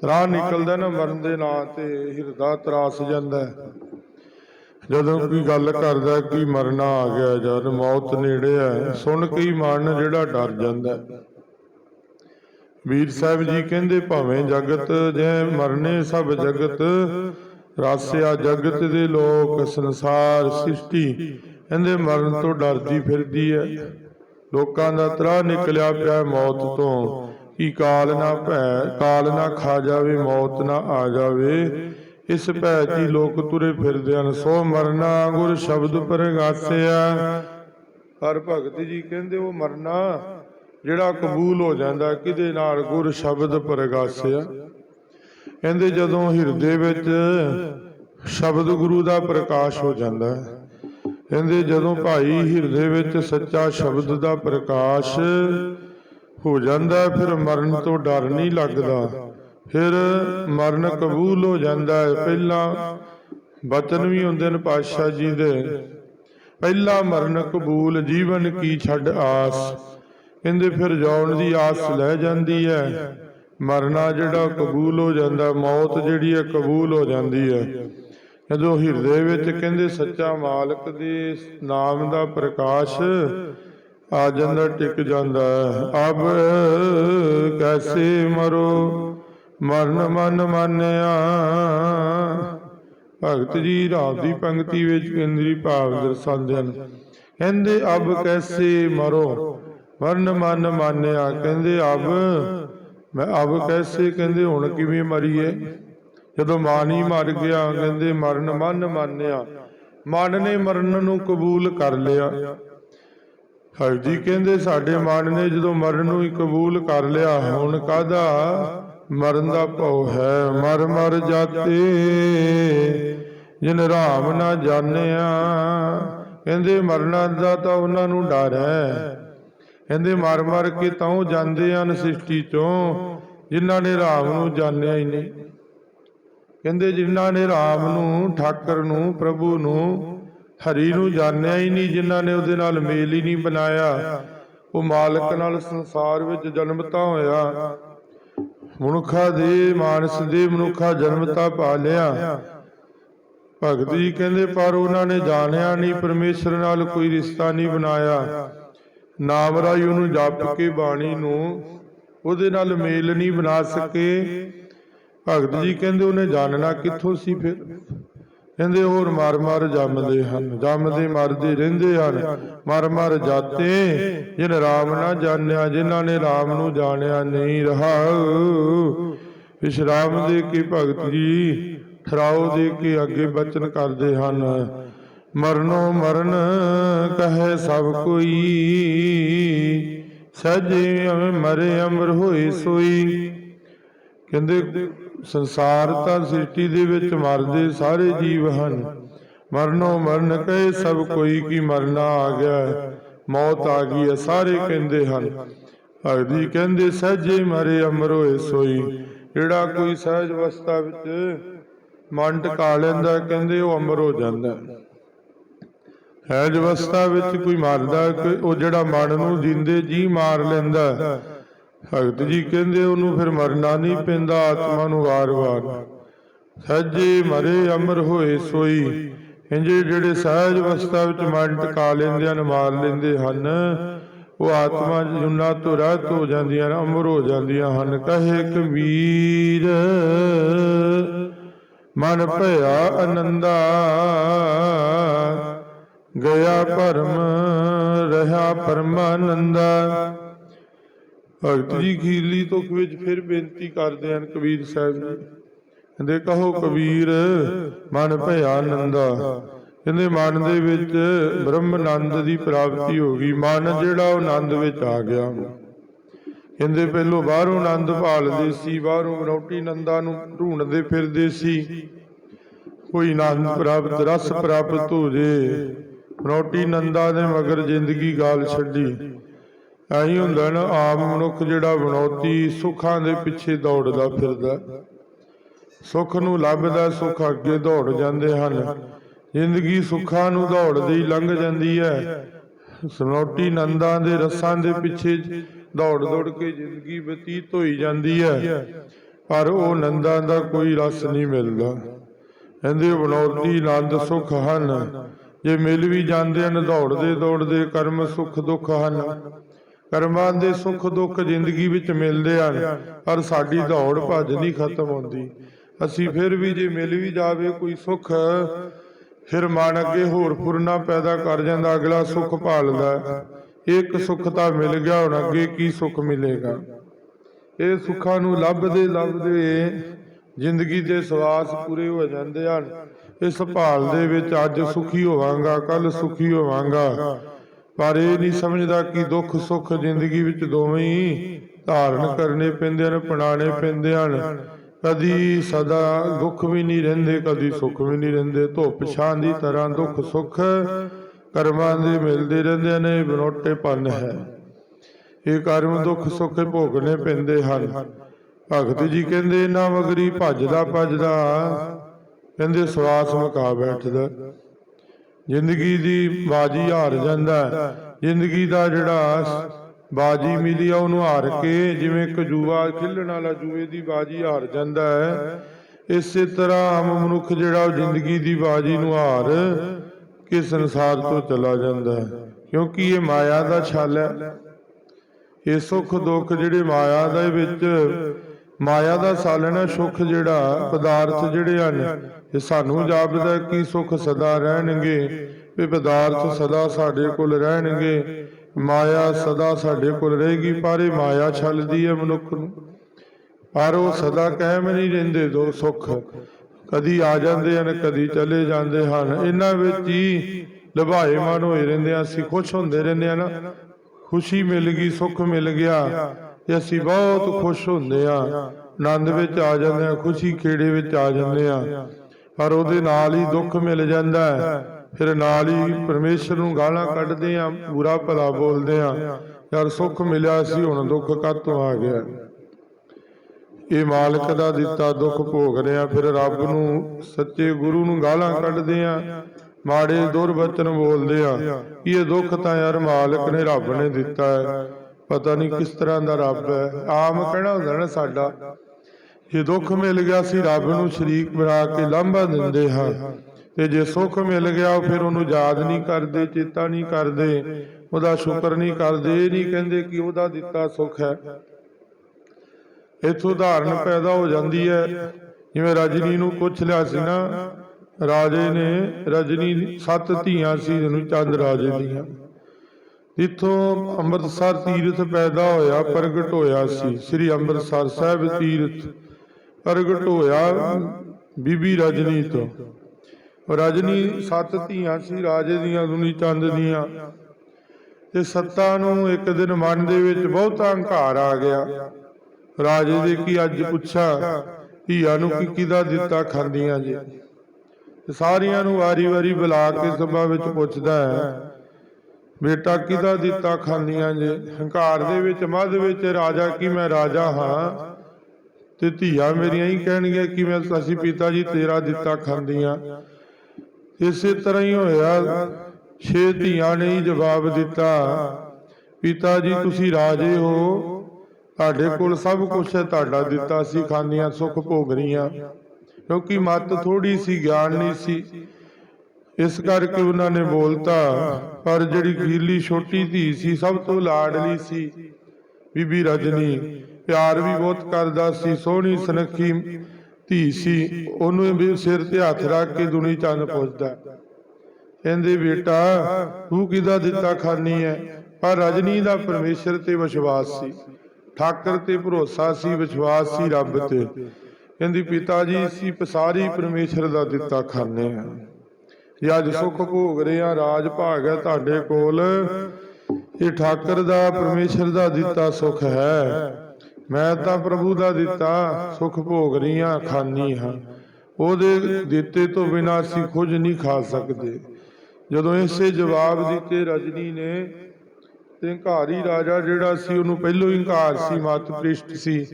[SPEAKER 1] ਤਰਾ ਨਿਕਲਦਾ ਨਾ ਮਰਨ ਦੇ ਨਾਂ ਤੇ ਹਿਰਦਾ ਤਰਾਸ ਜਾਂਦਾ ਜਦੋਂ ਕੋਈ ਗੱਲ ਕਰਦਾ ਕਿ ਮਰਨਾ ਆ ਗਿਆ, ਜਦ ਮੌਤ ਨੇੜੇ ਹੈ, ਸੁਣ ਕੇ ਹੀ ਮਨ ਜਿਹੜਾ ਡਰ ਜਾਂਦਾ ਵੀਰ ਸਾਹਿਬ ਜੀ ਕਹਿੰਦੇ, ਭਾਵੇਂ ਜਗਤ ਜੇ ਮਰਨੇ, ਸਭ ਜਗਤ ਰਾਸਿਆ ਜਗਤ ਦੇ ਲੋਕ ਸੰਸਾਰ ਸ੍ਰਿਸ਼ਟੀ। ਕਹਿੰਦੇ ਮਰਨ ਤੋਂ ਡਰਦੀ ਫਿਰਦੀ ਹੈ ਲੋਕਾਂ ਦਾ ਤਰਾ ਨਿਕਲਿਆ ਪਿਆ ਮੌਤ ਤੋਂ। ਕੀ ਕਾਲ ਨਾ ਭੈ, ਕਾਲ ਨਾ ਖਾ ਜਾਵੇ, ਮੌਤ ਨਾ ਆ ਜਾਵੇ। ਇਸ ਭੈ ਦੀ ਲੋਕ ਤੁਰੇ ਫਿਰਦੇ ਹਨ? ਸੋ ਮਰਨਾ ਗੁਰ ਸ਼ਬਦ ਪਰਗਾਸਿਆ। ਹਰ ਭਗਤ ਜੀ ਕਹਿੰਦੇ ਉਹ ਮਰਨਾ, ਜਿਹੜਾ ਕਬੂਲ ਹੋ ਜਾਂਦਾ, ਕਿਹਦੇ ਨਾਲ ਗੁਰ ਸ਼ਬਦ ਪਰਗਾਸਿਆ? ਕਹਿੰਦੇ ਜਦੋਂ ਹਿਰਦੇ ਵਿੱਚ ਸ਼ਬਦ ਗੁਰੂ ਦਾ ਪ੍ਰਕਾਸ਼ ਹੋ ਜਾਂਦਾ ਹੈ, ਕਹਿੰਦੇ ਜਦੋਂ ਭਾਈ ਹਿਰਦੇ ਵਿੱਚ ਸੱਚਾ ਸ਼ਬਦ ਦਾ ਪ੍ਰਕਾਸ਼ ਹੋ ਜਾਂਦਾ ਫਿਰ ਮਰਨ ਤੋਂ ਡਰ ਨਹੀਂ ਲੱਗਦਾ। ਫਿਰ ਮਰਨ ਕਬੂਲ ਹੋ ਜਾਂਦਾ ਹੈ। ਪਹਿਲਾਂ ਬਚਨ ਵੀ ਹੁੰਦੇ ਨੇ ਪਾਤਸ਼ਾਹ ਜੀ ਦੇ। ਪਹਿਲਾ ਮਰਨ ਕਬੂਲ, ਜੀਵਨ ਕੀ ਛੱਡ ਆਸ। ਕਹਿੰਦੇ ਫਿਰ ਜਾਣ ਦੀ ਆਸ ਲੈ ਜਾਂਦੀ ਹੈ। ਮਰਨਾ ਜਿਹੜਾ ਕਬੂਲ ਹੋ ਜਾਂਦਾ, ਮੌਤ ਜਿਹੜੀ ਹੈ ਕਬੂਲ ਹੋ ਜਾਂਦੀ ਹੈ। ਜਦੋਂ ਹਿਰਦੇ ਵਿੱਚ ਕਹਿੰਦੇ ਸੱਚਾ ਮਾਲਕ ਦੇ ਨਾਮ ਦਾ ਪ੍ਰਕਾਸ਼ ਆ ਜਾਂਦਾ, ਟਿਕ ਜਾਂਦਾ ਹੈ। ਅਬ ਕੈਸੇ ਮਰੋ? ਮਰਨ ਮਨ ਮਾਨਿਆ। ਭਗਤ ਜੀ ਰਾਮ ਦੀ ਪੰਕਤੀ ਵਿੱਚ ਕੇਂਦਰੀ ਭਾਵ ਦਰਸਾਉਂਦੇ ਹਨ। ਕਹਿੰਦੇ ਅਬ ਕੈਸੇ ਮਰੋ? ਮਰਨ ਮਨ ਮਾਨਿਆ। ਕਹਿੰਦੇ ਅਬ ਮੈਂ ਅਬ ਕੈਸੇ ਕਹਿੰਦੇ ਹੁਣ ਕਿਵੇਂ ਮਰੀਏ? ਜਦੋਂ ਮਨ ਹੀ ਮਰ ਗਿਆ, ਕਹਿੰਦੇ ਮਰਨ ਮਨ ਮਾਨਿਆ। ਮਨ ਨੇ ਮਰਨ ਨੂੰ ਕਬੂਲ ਕਰ ਲਿਆ। ਹਰ ਕਹਿੰਦੇ ਸਾਡੇ ਮਨ ਨੇ ਜਦੋਂ ਮਰਨ ਨੂੰ ਹੀ ਕਬੂਲ ਕਰ ਲਿਆ, ਹੁਣ ਕਾਦਾ ਮਰਨ ਦਾ ਭਉ ਹੈ? ਮਰ ਮਰ ਜਾਤੇ, ਜਿਨ ਰਾਮ ਨਾ ਜਾਣਿਆ। ਕਹਿੰਦੇ ਮਰਨਾ ਦਾ ਤਾਂ ਉਹਨਾਂ ਨੂੰ ਡਰ ਹੈ। ਕਹਿੰਦੇ ਮਰ ਮਾਰ ਕੇ ਤਾਂ ਜਾਂਦੇ ਹਨ ਸ੍ਰਿਸ਼ਟੀ ਚੋਂ, ਜਿਨ੍ਹਾਂ ਨੇ ਰਾਮ ਨੂੰ ਜਾਣਿਆ ਹੀ ਨਹੀਂ। ਕਹਿੰਦੇ ਜਿਨ੍ਹਾਂ ਨੇ ਰਾਮ ਨੂੰ, ਠਾਕਰ ਨੂੰ, ਪ੍ਰਭੂ ਨੂੰ, ਹਰੀ ਨੂੰ ਜਾਣਿਆ ਹੀ ਨਹੀਂ, ਜਿਨ੍ਹਾਂ ਨੇ ਉਹਦੇ ਨਾਲ ਮੇਲ ਹੀ ਨਹੀਂ ਬਣਾਇਆ। ਉਹ ਮਾਲਕ ਨਾਲ ਸੰਸਾਰ ਵਿੱਚ ਜਨਮਤਾ ਹੋਇਆ। ਮਨੁੱਖਾ ਦੇ ਮਾਨਸ ਦੇ ਮਨੁੱਖਾ ਜਨਮਤਾ ਪਾ ਲਿਆ। ਭਗਤ ਜੀ ਕਹਿੰਦੇ, ਪਰ ਉਹਨਾਂ ਨੇ ਜਾਣਿਆ ਨਹੀਂ, ਪਰਮੇਸ਼ਰ ਨਾਲ ਕੋਈ ਰਿਸ਼ਤਾ ਨਹੀਂ ਬਣਾਇਆ। ਨਾਮ ਰਾਈ ਉਹਨੂੰ ਜਪ ਕੇ ਬਾਣੀ ਨੂੰ ਉਹਦੇ ਨਾਲ ਮੇਲ ਨਹੀਂ ਬਣਾ ਸਕੇ। ਭਗਤ ਜੀ ਕਹਿੰਦੇ ਉਹਨੇ ਜਾਣਨਾ ਕਿੱਥੋਂ ਸੀ ਫਿਰ? ਕਹਿੰਦੇ ਹੋਰ ਮਰ ਮਰ ਜੰਮਦੇ ਹਨ, ਜੰਮਦੇ ਮਰਦੇ ਰਹਿੰਦੇ ਹਨ। ਮਰ ਮਰ ਜਾਤੇ, ਜਿਨ ਰਾਮ ਨਾ ਜਾਣਿਆ, ਜਿਨ੍ਹਾਂ ਨੇ ਰਾਮ ਨੂੰ ਜਾਣਿਆ ਨਹੀਂ ਰਹਾ। ਵਿਸ਼ਰਾਮ ਦੇ ਕੇ ਭਗਤ ਜੀ ਠਰਾਓ ਦੇ ਕੇ ਅੱਗੇ ਬਚਨ ਕਰਦੇ ਹਨ। ਮਰਨੋ ਮਰਨ ਕਹੇ ਸਭ ਕੋਈ। ਸਜੇ ਮਰੇ ਅਮਰ ਹੋਏ ਸੋਈ। ਕਹਿੰਦੇ, ਸੰਸਾਰ ਤਾਂ ਸ੍ਰਿਸ਼ਟੀ ਦੇ ਵਿੱਚ ਮਰਦੇ ਸਾਰੇ ਜੀਵ ਹਨ। ਮਰਨੋ ਮਰਨ ਕਹੇ ਸਭ ਕੋਈ ਕੀ ਮਰਨਾ ਆ ਗਿਆ। ਮੌਤ ਆ ਗਈ ਹੈ ਸਾਰੇ ਕਹਿੰਦੇ ਹਨ। ਅਗਦੀ ਕਹਿੰਦੇ, ਸਹਜੇ ਮਰੇ ਅਮਰ ਹੋਏ ਸੋਈ। ਜਿਹੜਾ ਕੋਈ ਸਹਿਜ ਅਵਸਥਾ ਵਿੱਚ ਮਨ ਟਿਕਾ ਲੈਂਦਾ, ਕਹਿੰਦੇ ਉਹ ਅਮਰ ਹੋ ਜਾਂਦਾ। ਹੈ ਸਹਿਜ ਅਵਸਥਾ ਵਿੱਚ ਕੋਈ ਮਰਦਾ ਹੈ ਉਹ ਜਿਹੜਾ ਮਨ ਨੂੰ ਜਿੰਦੇ, ਜੀ ਮਾਰ ਲੈਂਦਾ। ਭਗਤ ਜੀ ਕਹਿੰਦੇ, ਉਹਨੂੰ ਫਿਰ ਮਰਨਾ ਨਹੀਂ ਪੈਂਦਾ, ਆਤਮਾ ਨੂੰ ਵਾਰ-ਵਾਰ। ਸੱਜੇ ਮਰੇ, ਅਮਰ ਹੋਏ ਸੋਈ। ਇੰਜੇ ਜਿਹੜੇ ਸਹਿਜ ਅਵਸਥਾ ਵਿੱਚ ਮਨ ਟਿਕਾ ਲੈਂਦੇ ਹਨ, ਮਾਰ ਲੈਂਦੇ ਹਨ, ਉਹ ਆਤਮਾ ਜੁਨਾ ਤੋਂ ਰਹਿਤ ਹੋ ਜਾਂਦੀਆਂ ਹਨ, ਅਮਰ ਹੋ ਜਾਂਦੀਆਂ ਹਨ। ਕਹੇ ਕਬੀਰ ਮਨ ਭਇਆ ਆਨੰਦਾ ਗਿਆ ਭਰਮ ਰਹਾ ਪਰਮਾਨੰਦਾ ਭਗਤ ਜੀ ਖੀਰਲੀ ਤੁਕ ਵਿੱਚ ਫਿਰ ਬੇਨਤੀ ਕਰਦੇ ਹਨ ਕਬੀਰ ਸਾਹਿਬ ਜੀ ਕਹਿੰਦੇ ਕਹੋ ਕਬੀਰ ਮਨ ਭਇਆ ਆਨੰਦਾ ਕਹਿੰਦੇ ਮਨ ਦੇ ਵਿੱਚ ਬ੍ਰਹਮ ਆਨੰਦ ਦੀ ਪ੍ਰਾਪਤੀ ਹੋ ਗਈ ਮਨ ਜਿਹੜਾ ਉਹ ਆਨੰਦ ਵਿੱਚ ਆ ਗਿਆ ਕਹਿੰਦੇ ਪਹਿਲੋਂ ਬਾਹਰੋਂ ਆਨੰਦ ਭਾਲਦੇ ਸੀ ਬਾਹਰੋਂ ਰੋਟੀ ਨੰਦਾ ਨੂੰ ਢੂੰਡਦੇ ਫਿਰਦੇ ਸੀ ਕੋਈ ਆਨੰਦ ਪ੍ਰਾਪਤ ਰਸ ਪ੍ਰਾਪਤ ਹੋ ਜੇ ਰੋਟੀ ਨੰਦਾ ਦੇ ਮਗਰ ਜ਼ਿੰਦਗੀ ਗਾਲ ਛੱਡੀ। ਐਂ ਹੁੰਦਾ ਨਾ, ਆਮ ਮਨੁੱਖ ਜਿਹੜਾ ਬਣੌਤੀ ਸੁੱਖਾਂ ਦੇ ਪਿੱਛੇ ਦੌੜਦਾ ਫਿਰਦਾ। ਸੁੱਖ ਨੂੰ ਲੱਭਦਾ, ਸੁੱਖ ਅੱਗੇ ਦੌੜ ਜਾਂਦੇ ਹਨ। ਜ਼ਿੰਦਗੀ ਸੁੱਖਾਂ ਨੂੰ ਦੌੜਦੀ ਲੰਘ ਜਾਂਦੀ ਹੈ ਸਨੋਟੀ ਨੰਦਾਂ ਦੇ ਰਸਾਂ ਦੇ ਪਿੱਛੇ ਦੌੜ ਦੌੜ ਕੇ ਜ਼ਿੰਦਗੀ ਬਤੀਤ ਹੋਈ ਜਾਂਦੀ ਹੈ ਪਰ ਉਹ ਨੰਦਾਂ ਦਾ ਕੋਈ ਰਸ ਨਹੀਂ ਮਿਲਦਾ। ਕਹਿੰਦੇ ਬਣੌਤੀ ਆਨੰਦ ਸੁੱਖ ਹਨ। ਜੇ ਮਿਲ ਵੀ ਜਾਂਦੇ ਹਨ, ਦੌੜਦੇ ਦੌੜਦੇ ਕਰਮ ਸੁੱਖ ਦੁੱਖ ਹਨ। ਕਰਮਾਂ ਦੇ ਸੁੱਖ ਦੁੱਖ ਜ਼ਿੰਦਗੀ ਵਿੱਚ ਮਿਲਦੇ ਹਨ, ਪਰ ਸਾਡੀ ਦੌੜ ਭੱਜ ਨਹੀਂ ਖਤਮ ਹੁੰਦੀ। ਅਸੀਂ ਫਿਰ ਵੀ ਜੇ ਮਿਲ ਵੀ ਜਾਵੇ ਕੋਈ ਸੁੱਖ, ਫਿਰ ਮਨ ਅੱਗੇ ਹੋਰ ਫੁਰਨਾ ਪੈਦਾ ਕਰ ਜਾਂਦਾ, ਅਗਲਾ ਸੁੱਖ ਭਾਲਦਾ। ਇੱਕ ਸੁੱਖ ਤਾਂ ਮਿਲ ਗਿਆ, ਹੁਣ ਅੱਗੇ ਕੀ ਸੁੱਖ ਮਿਲੇਗਾ? ਇਹ ਸੁੱਖਾਂ ਨੂੰ ਲੱਭਦੇ ਲੱਭਦੇ ਜ਼ਿੰਦਗੀ ਦੇ ਸਵਾਸ ਪੂਰੇ ਹੋ ਜਾਂਦੇ ਹਨ। ਇਸ ਭਾਲ ਦੇ ਵਿੱਚ ਅੱਜ ਸੁਖੀ ਹੋਵਾਂਗਾ ਕੱਲ ਸੁਖੀ ਹੋਵਾਂਗਾ। ਪਰ ਇਹ ਨਹੀਂ ਸਮਝਦਾ ਕਿ ਦੁੱਖ ਸੁੱਖ ਜ਼ਿੰਦਗੀ ਵਿੱਚ ਦੋਵੇਂ ਹੀ ਧਾਰਨ ਕਰਨੇ ਪੈਂਦੇ ਹਨ ਪਣਾਣੇ ਪੈਂਦੇ ਹਨ। ਕਦੀ ਸਦਾ ਦੁੱਖ ਵੀ ਨਹੀਂ ਰਹਿੰਦੇ, ਕਦੀ ਸੁੱਖ ਵੀ ਨਹੀਂ ਰਹਿੰਦੇ। ਧੁੱਪ ਛਾਂ ਦੀ ਤਰ੍ਹਾਂ ਦੁੱਖ ਸੁੱਖ ਕਰਮਾਂ ਦੇ ਮਿਲਦੇ ਰਹਿੰਦੇ ਨੇ ਬਨੋਟੇ ਪੰਨ ਹੈ। ਇਹ ਕਰਮ ਦੁੱਖ ਸੁੱਖ ਭੋਗਣੇ ਪੈਂਦੇ ਹਨ। ਭਗਤ ਜੀ ਕਹਿੰਦੇ, ਨਾ ਮਗਰੀ ਭੱਜਦਾ ਭੱਜਦਾ ਕਹਿੰਦੇ ਸਵਾਸ ਮੁਕਾ ਬੈਠਦਾ। ਜ਼ਿੰਦਗੀ ਦੀ ਬਾਜੀ ਹਾਰ ਜਾਂਦਾ। ਜ਼ਿੰਦਗੀ ਦਾ ਜਿਹੜਾ ਬਾਜੀ ਮਿਲੀ ਆ, ਉਹਨੂੰ ਹਾਰ ਕੇ ਜਿਵੇਂ ਇੱਕ ਖੇਲਣ ਵਾਲਾ ਜੂਏ ਦੀ ਬਾਜੀ ਹਾਰ ਜਾਂਦਾ ਹੈ। ਇਸੇ ਤਰ੍ਹਾਂ ਆਮ ਮਨੁੱਖ ਜਿਹੜਾ ਉਹ ਜ਼ਿੰਦਗੀ ਦੀ ਬਾਜੀ ਨੂੰ ਹਾਰ ਕੇ ਸੰਸਾਰ ਤੋਂ ਚਲਾ ਜਾਂਦਾ ਹੈ। ਕਿਉਂਕਿ ਇਹ ਮਾਇਆ ਦਾ ਛਲ ਹੈ। ਇਹ ਸੁੱਖ ਦੁੱਖ ਜਿਹੜੇ ਮਾਇਆ ਦੇ ਵਿੱਚ, ਮਾਇਆ ਦਾ ਸਾਲਣਾ ਸੁੱਖ ਜਿਹੜਾ, ਪਦਾਰਥ ਜਿਹੜੇ ਹਨ ਇਹ ਸਾਨੂੰ ਜਾਪਦਾ ਕਿ ਸੁੱਖ ਸਦਾ ਰਹਿਣਗੇ ਇਹ ਪਦਾਰਥ ਸਦਾ ਸਾਡੇ ਕੋਲ ਰਹਿਣਗੇ। ਮਾਇਆ ਸਦਾ ਸਾਡੇ ਕੋਲ ਰਹੇਗੀ ਪਰ ਇਹ ਮਾਇਆ ਛਲਦੀ ਹੈ ਮਨੁੱਖ ਨੂੰ। ਪਰ ਉਹ ਸਦਾ ਕਾਇਮ ਨਹੀਂ ਰਹਿੰਦੇ ਦੋ ਸੁੱਖ। ਕਦੀ ਆ ਜਾਂਦੇ ਹਨ ਕਦੀ ਚਲੇ ਜਾਂਦੇ ਹਨ। ਇਹਨਾਂ ਵਿੱਚ ਹੀ ਲਭਾਏ ਮਨ ਹੋਏ ਰਹਿੰਦੇ ਆ ਅਸੀਂ ਖੁਸ਼ ਹੁੰਦੇ ਰਹਿੰਦੇ ਆ ਨਾ। ਖੁਸ਼ੀ ਮਿਲ ਗਈ ਸੁੱਖ ਮਿਲ ਗਿਆ। ਤੇ ਅਸੀਂ ਬਹੁਤ ਖੁਸ਼ ਹੁੰਦੇ ਆ ਆਨੰਦ ਵਿੱਚ ਆ ਜਾਂਦੇ ਆ ਖੁਸ਼ੀ ਖੇੜੇ ਵਿੱਚ ਆ ਜਾਂਦੇ ਆ ਪਰ ਉਹਦੇ ਨਾਲ ਹੀ ਦੁੱਖ ਮਿਲ ਜਾਂਦਾ ਹੈ। ਫਿਰ ਨਾਲ ਹੀ ਪਰਮੇਸ਼ਰ ਨੂੰ ਗਾਲਾਂ ਕੱਢਦੇ ਆ ਬੁਰਾ ਭਲਾ ਬੋਲਦੇ ਆ ਯਾਰ ਸੁੱਖ ਮਿਲਿਆ ਸੀ ਹੁਣ ਦੁੱਖ ਕਾਤੋਂ ਆ ਗਿਆ? ਇਹ ਮਾਲਕ ਦਾ ਦਿੱਤਾ ਦੁੱਖ ਭੋਗ ਰਿਹਾ ਫਿਰ ਰੱਬ ਨੂੰ ਸੱਚੇ ਗੁਰੂ ਨੂੰ ਗਾਲਾਂ ਕੱਢਦੇ ਆ ਮਾੜੇ ਦੁਰਬਚਨ ਬੋਲਦੇ ਆ ਇਹ ਦੁੱਖ ਤਾਂ ਯਾਰ ਮਾਲਕ ਨੇ ਰੱਬ ਨੇ ਦਿੱਤਾ ਹੈ। ਪਤਾ ਨਹੀਂ ਕਿਸ ਤਰ੍ਹਾਂ ਦਾ ਰੱਬ ਹੈ। ਆਮ ਕਹਿਣਾ ਹੁੰਦਾ ਨਾ ਸਾਡਾ? ਜੇ ਦੁੱਖ ਮਿਲ ਗਿਆ ਸੀ, ਰੱਬ ਨੂੰ ਸ਼ਰੀਕ ਬਣਾ ਕੇ ਲਾਂਭਾ ਦਿੰਦੇ ਹਾਂ। ਤੇ ਜੇ ਸੁੱਖ ਮਿਲ ਗਿਆ, ਉਹ ਫਿਰ ਉਹਨੂੰ ਯਾਦ ਨਹੀਂ ਕਰਦੇ, ਚੇਤਾ ਨਹੀਂ ਕਰਦੇ, ਉਹਦਾ ਸ਼ੁਕਰ ਨਹੀਂ ਕਰਦੇ, ਇਹ ਨਹੀਂ ਕਹਿੰਦੇ ਕਿ ਉਹਦਾ ਦਿੱਤਾ ਸੁੱਖ ਹੈ। ਇਥੋਂ ਉਦਾਹਰਨ ਪੈਦਾ ਹੋ ਜਾਂਦੀ ਹੈ। ਜਿਵੇਂ ਰਜਨੀ ਨੂੰ ਪੁੱਛ ਲਿਆ ਸੀ ਨਾ, ਰਾਜੇ ਨੇ, ਰਜਨੀ ਦੀ ਸੱਤ ਧੀਆਂ ਸੀ, ਜਿਹਨੂੰ ਚੰਦ ਰਾਜੇ ਦੀਆਂ। ਇਥੋਂ ਅੰਮ੍ਰਿਤਸਰ ਤੀਰਥ ਪੈਦਾ ਹੋਇਆ, ਪ੍ਰਗਟ ਹੋਇਆ ਸੀ, ਸ੍ਰੀ ਅੰਮ੍ਰਿਤਸਰ ਸਾਹਿਬ ਤੀਰਥ। ਪ੍ਰਗਟ ਹੋਇਆ ਬੀਬੀ ਰਜਨੀ ਤੋਂ ਰਜਨੀ ਸੱਤ ਧੀਆਂ ਸੀ, ਰਾਜੇ ਦੀਆਂ ਦੁਨੀ ਚੰਦ ਦੀਆਂ। ਤੇ ਸੱਤਾ ਨੂੰ ਇੱਕ ਦਿਨ ਮਨ ਦੇ ਵਿੱਚ ਬਹੁਤਾ ਹੰਕਾਰ ਆ ਗਿਆ। ਰਾਜੇ ਦੇ ਕੀ ਅੱਜ ਪੁੱਛਾ, ਧੀਆਂ ਨੂੰ ਕੀ ਕਿਦਾ ਦਿੱਤਾ ਖਾਂਦੀਆਂ ਜੀ? ਤੇ ਸਾਰੀਆਂ ਨੂੰ ਵਾਰੀ-ਵਾਰੀ ਬੁਲਾ ਕੇ ਸਭਾ ਵਿੱਚ ਪੁੱਛਦਾ ਹੈ, ਬੇਟਾ ਕਿਦਾ ਦਿੱਤਾ ਖਾਂਦੀਆਂ ਜੇ? ਹੰਕਾਰ ਦੇ ਵਿੱਚ, ਮੱਧ ਵਿੱਚ, ਰਾਜਾ ਕੀ ਮੈਂ ਰਾਜਾ ਹਾਂ? ਤੇ ਧੀਆਂ ਮੇਰੀਆਂ ਹੀ ਕਹਿਣਗੀਆਂ ਕਿ ਮੈਂ ਅਸੀਂ ਪਿਤਾ ਜੀ ਤੇਰਾ ਦਿੱਤਾ ਖਾਂਦੀਆਂ। ਇਸੇ ਤਰ੍ਹਾਂ ਹੀ ਹੋਇਆ। ਛੇ ਧੀਆਂ ਨੇ ਹੀ ਜਵਾਬ ਦਿੱਤਾ, ਪਿਤਾ ਜੀ, ਤੁਸੀਂ ਰਾਜੇ ਹੋ। ਤੁਹਾਡੇ ਕੋਲ ਸਭ ਕੁਝ ਹੈ, ਤੁਹਾਡਾ ਦਿੱਤਾ ਸੀ ਖਾਂਦੀਆਂ, ਸੁਖ ਭੋਗ ਰਹੀਆਂ ਕਿਉਂਕਿ ਮਤ ਥੋੜੀ ਸੀ, ਗਿਆਨ ਨਹੀਂ ਸੀ। ਇਸ ਕਰਕੇ ਉਹਨਾਂ ਨੇ ਬੋਲਤਾ, ਪਰ ਜਿਹੜੀ ਖੀਰਲੀ ਛੋਟੀ ਧੀ ਸੀ, ਸਭ ਤੋਂ ਲਾਡਲੀ ਸੀ। ਬੀਬੀ ਰਜਨੀ, ਪਿਆਰ ਵੀ ਬਹੁਤ ਕਰਦਾ ਸੀ, ਸੋਹਣੀ ਸੁਨੱਖੀ ਧੀ ਸੀ। ਉਹਨੂੰ ਵੀ ਸਿਰ ਤੇ ਹੱਥ ਰੱਖ ਕੇ ਦੁਨੀ ਚੰਨ ਪੁੱਛਦਾ, ਕਹਿੰਦੇ, ਬੇਟਾ, ਤੂੰ ਕਿਹਦਾ ਦਿੱਤਾ ਖਾਨੀ ਹੈ ਪਰ ਰਜਨੀ ਦਾ ਪਰਮੇਸ਼ਰ ਤੇ ਵਿਸ਼ਵਾਸ ਸੀ। ਠਾਕਰ ਤੇ ਭਰੋਸਾ ਸੀ, ਵਿਸ਼ਵਾਸ ਸੀ ਰੱਬ ਤੇ। ਕਹਿੰਦੀ ਪਿਤਾ ਜੀ ਸੀ ਪਸਾਰੀ ਪਰਮੇਸ਼ਰ ਦਾ ਦਿੱਤਾ ਖਾਨੇ ਆ। ਜੇ ਅੱਜ ਸੁੱਖ ਭੋਗ ਰਹੇ ਆ ਰਾਜ ਭਾਗ ਹੈ ਤੁਹਾਡੇ ਕੋਲ। ਇਹ ਠਾਕਰ ਦਾ ਪਰਮੇਸ਼ਰ ਦਾ ਦਿੱਤਾ ਸੁੱਖ ਹੈ। ਮੈਂ ਤਾਂ ਪ੍ਰਭੂ ਦਾ ਦਿੱਤਾ ਸੁੱਖ ਭੋਗ ਰਹੀਆਂ ਖਾਨੀ ਹਾਂ। ਉਹਦੇ ਦਿੱਤੇ ਤੋਂ ਬਿਨਾਂ ਅਸੀਂ ਕੁਝ ਨਹੀਂ ਖਾ ਸਕਦੇ। ਜਦੋਂ ਇਸੇ ਜਵਾਬ ਦਿੱਤੇ ਰਜਨੀ ਨੇ ਤੇ ਹੰਕਾਰੀ ਰਾਜਾ ਜਿਹੜਾ ਸੀ, ਉਹਨੂੰ ਪਹਿਲੋਂ ਹੀ ਹੰਕਾਰ ਸੀ, ਮਤ ਪ੍ਰਿਸ਼ਟ ਸੀ।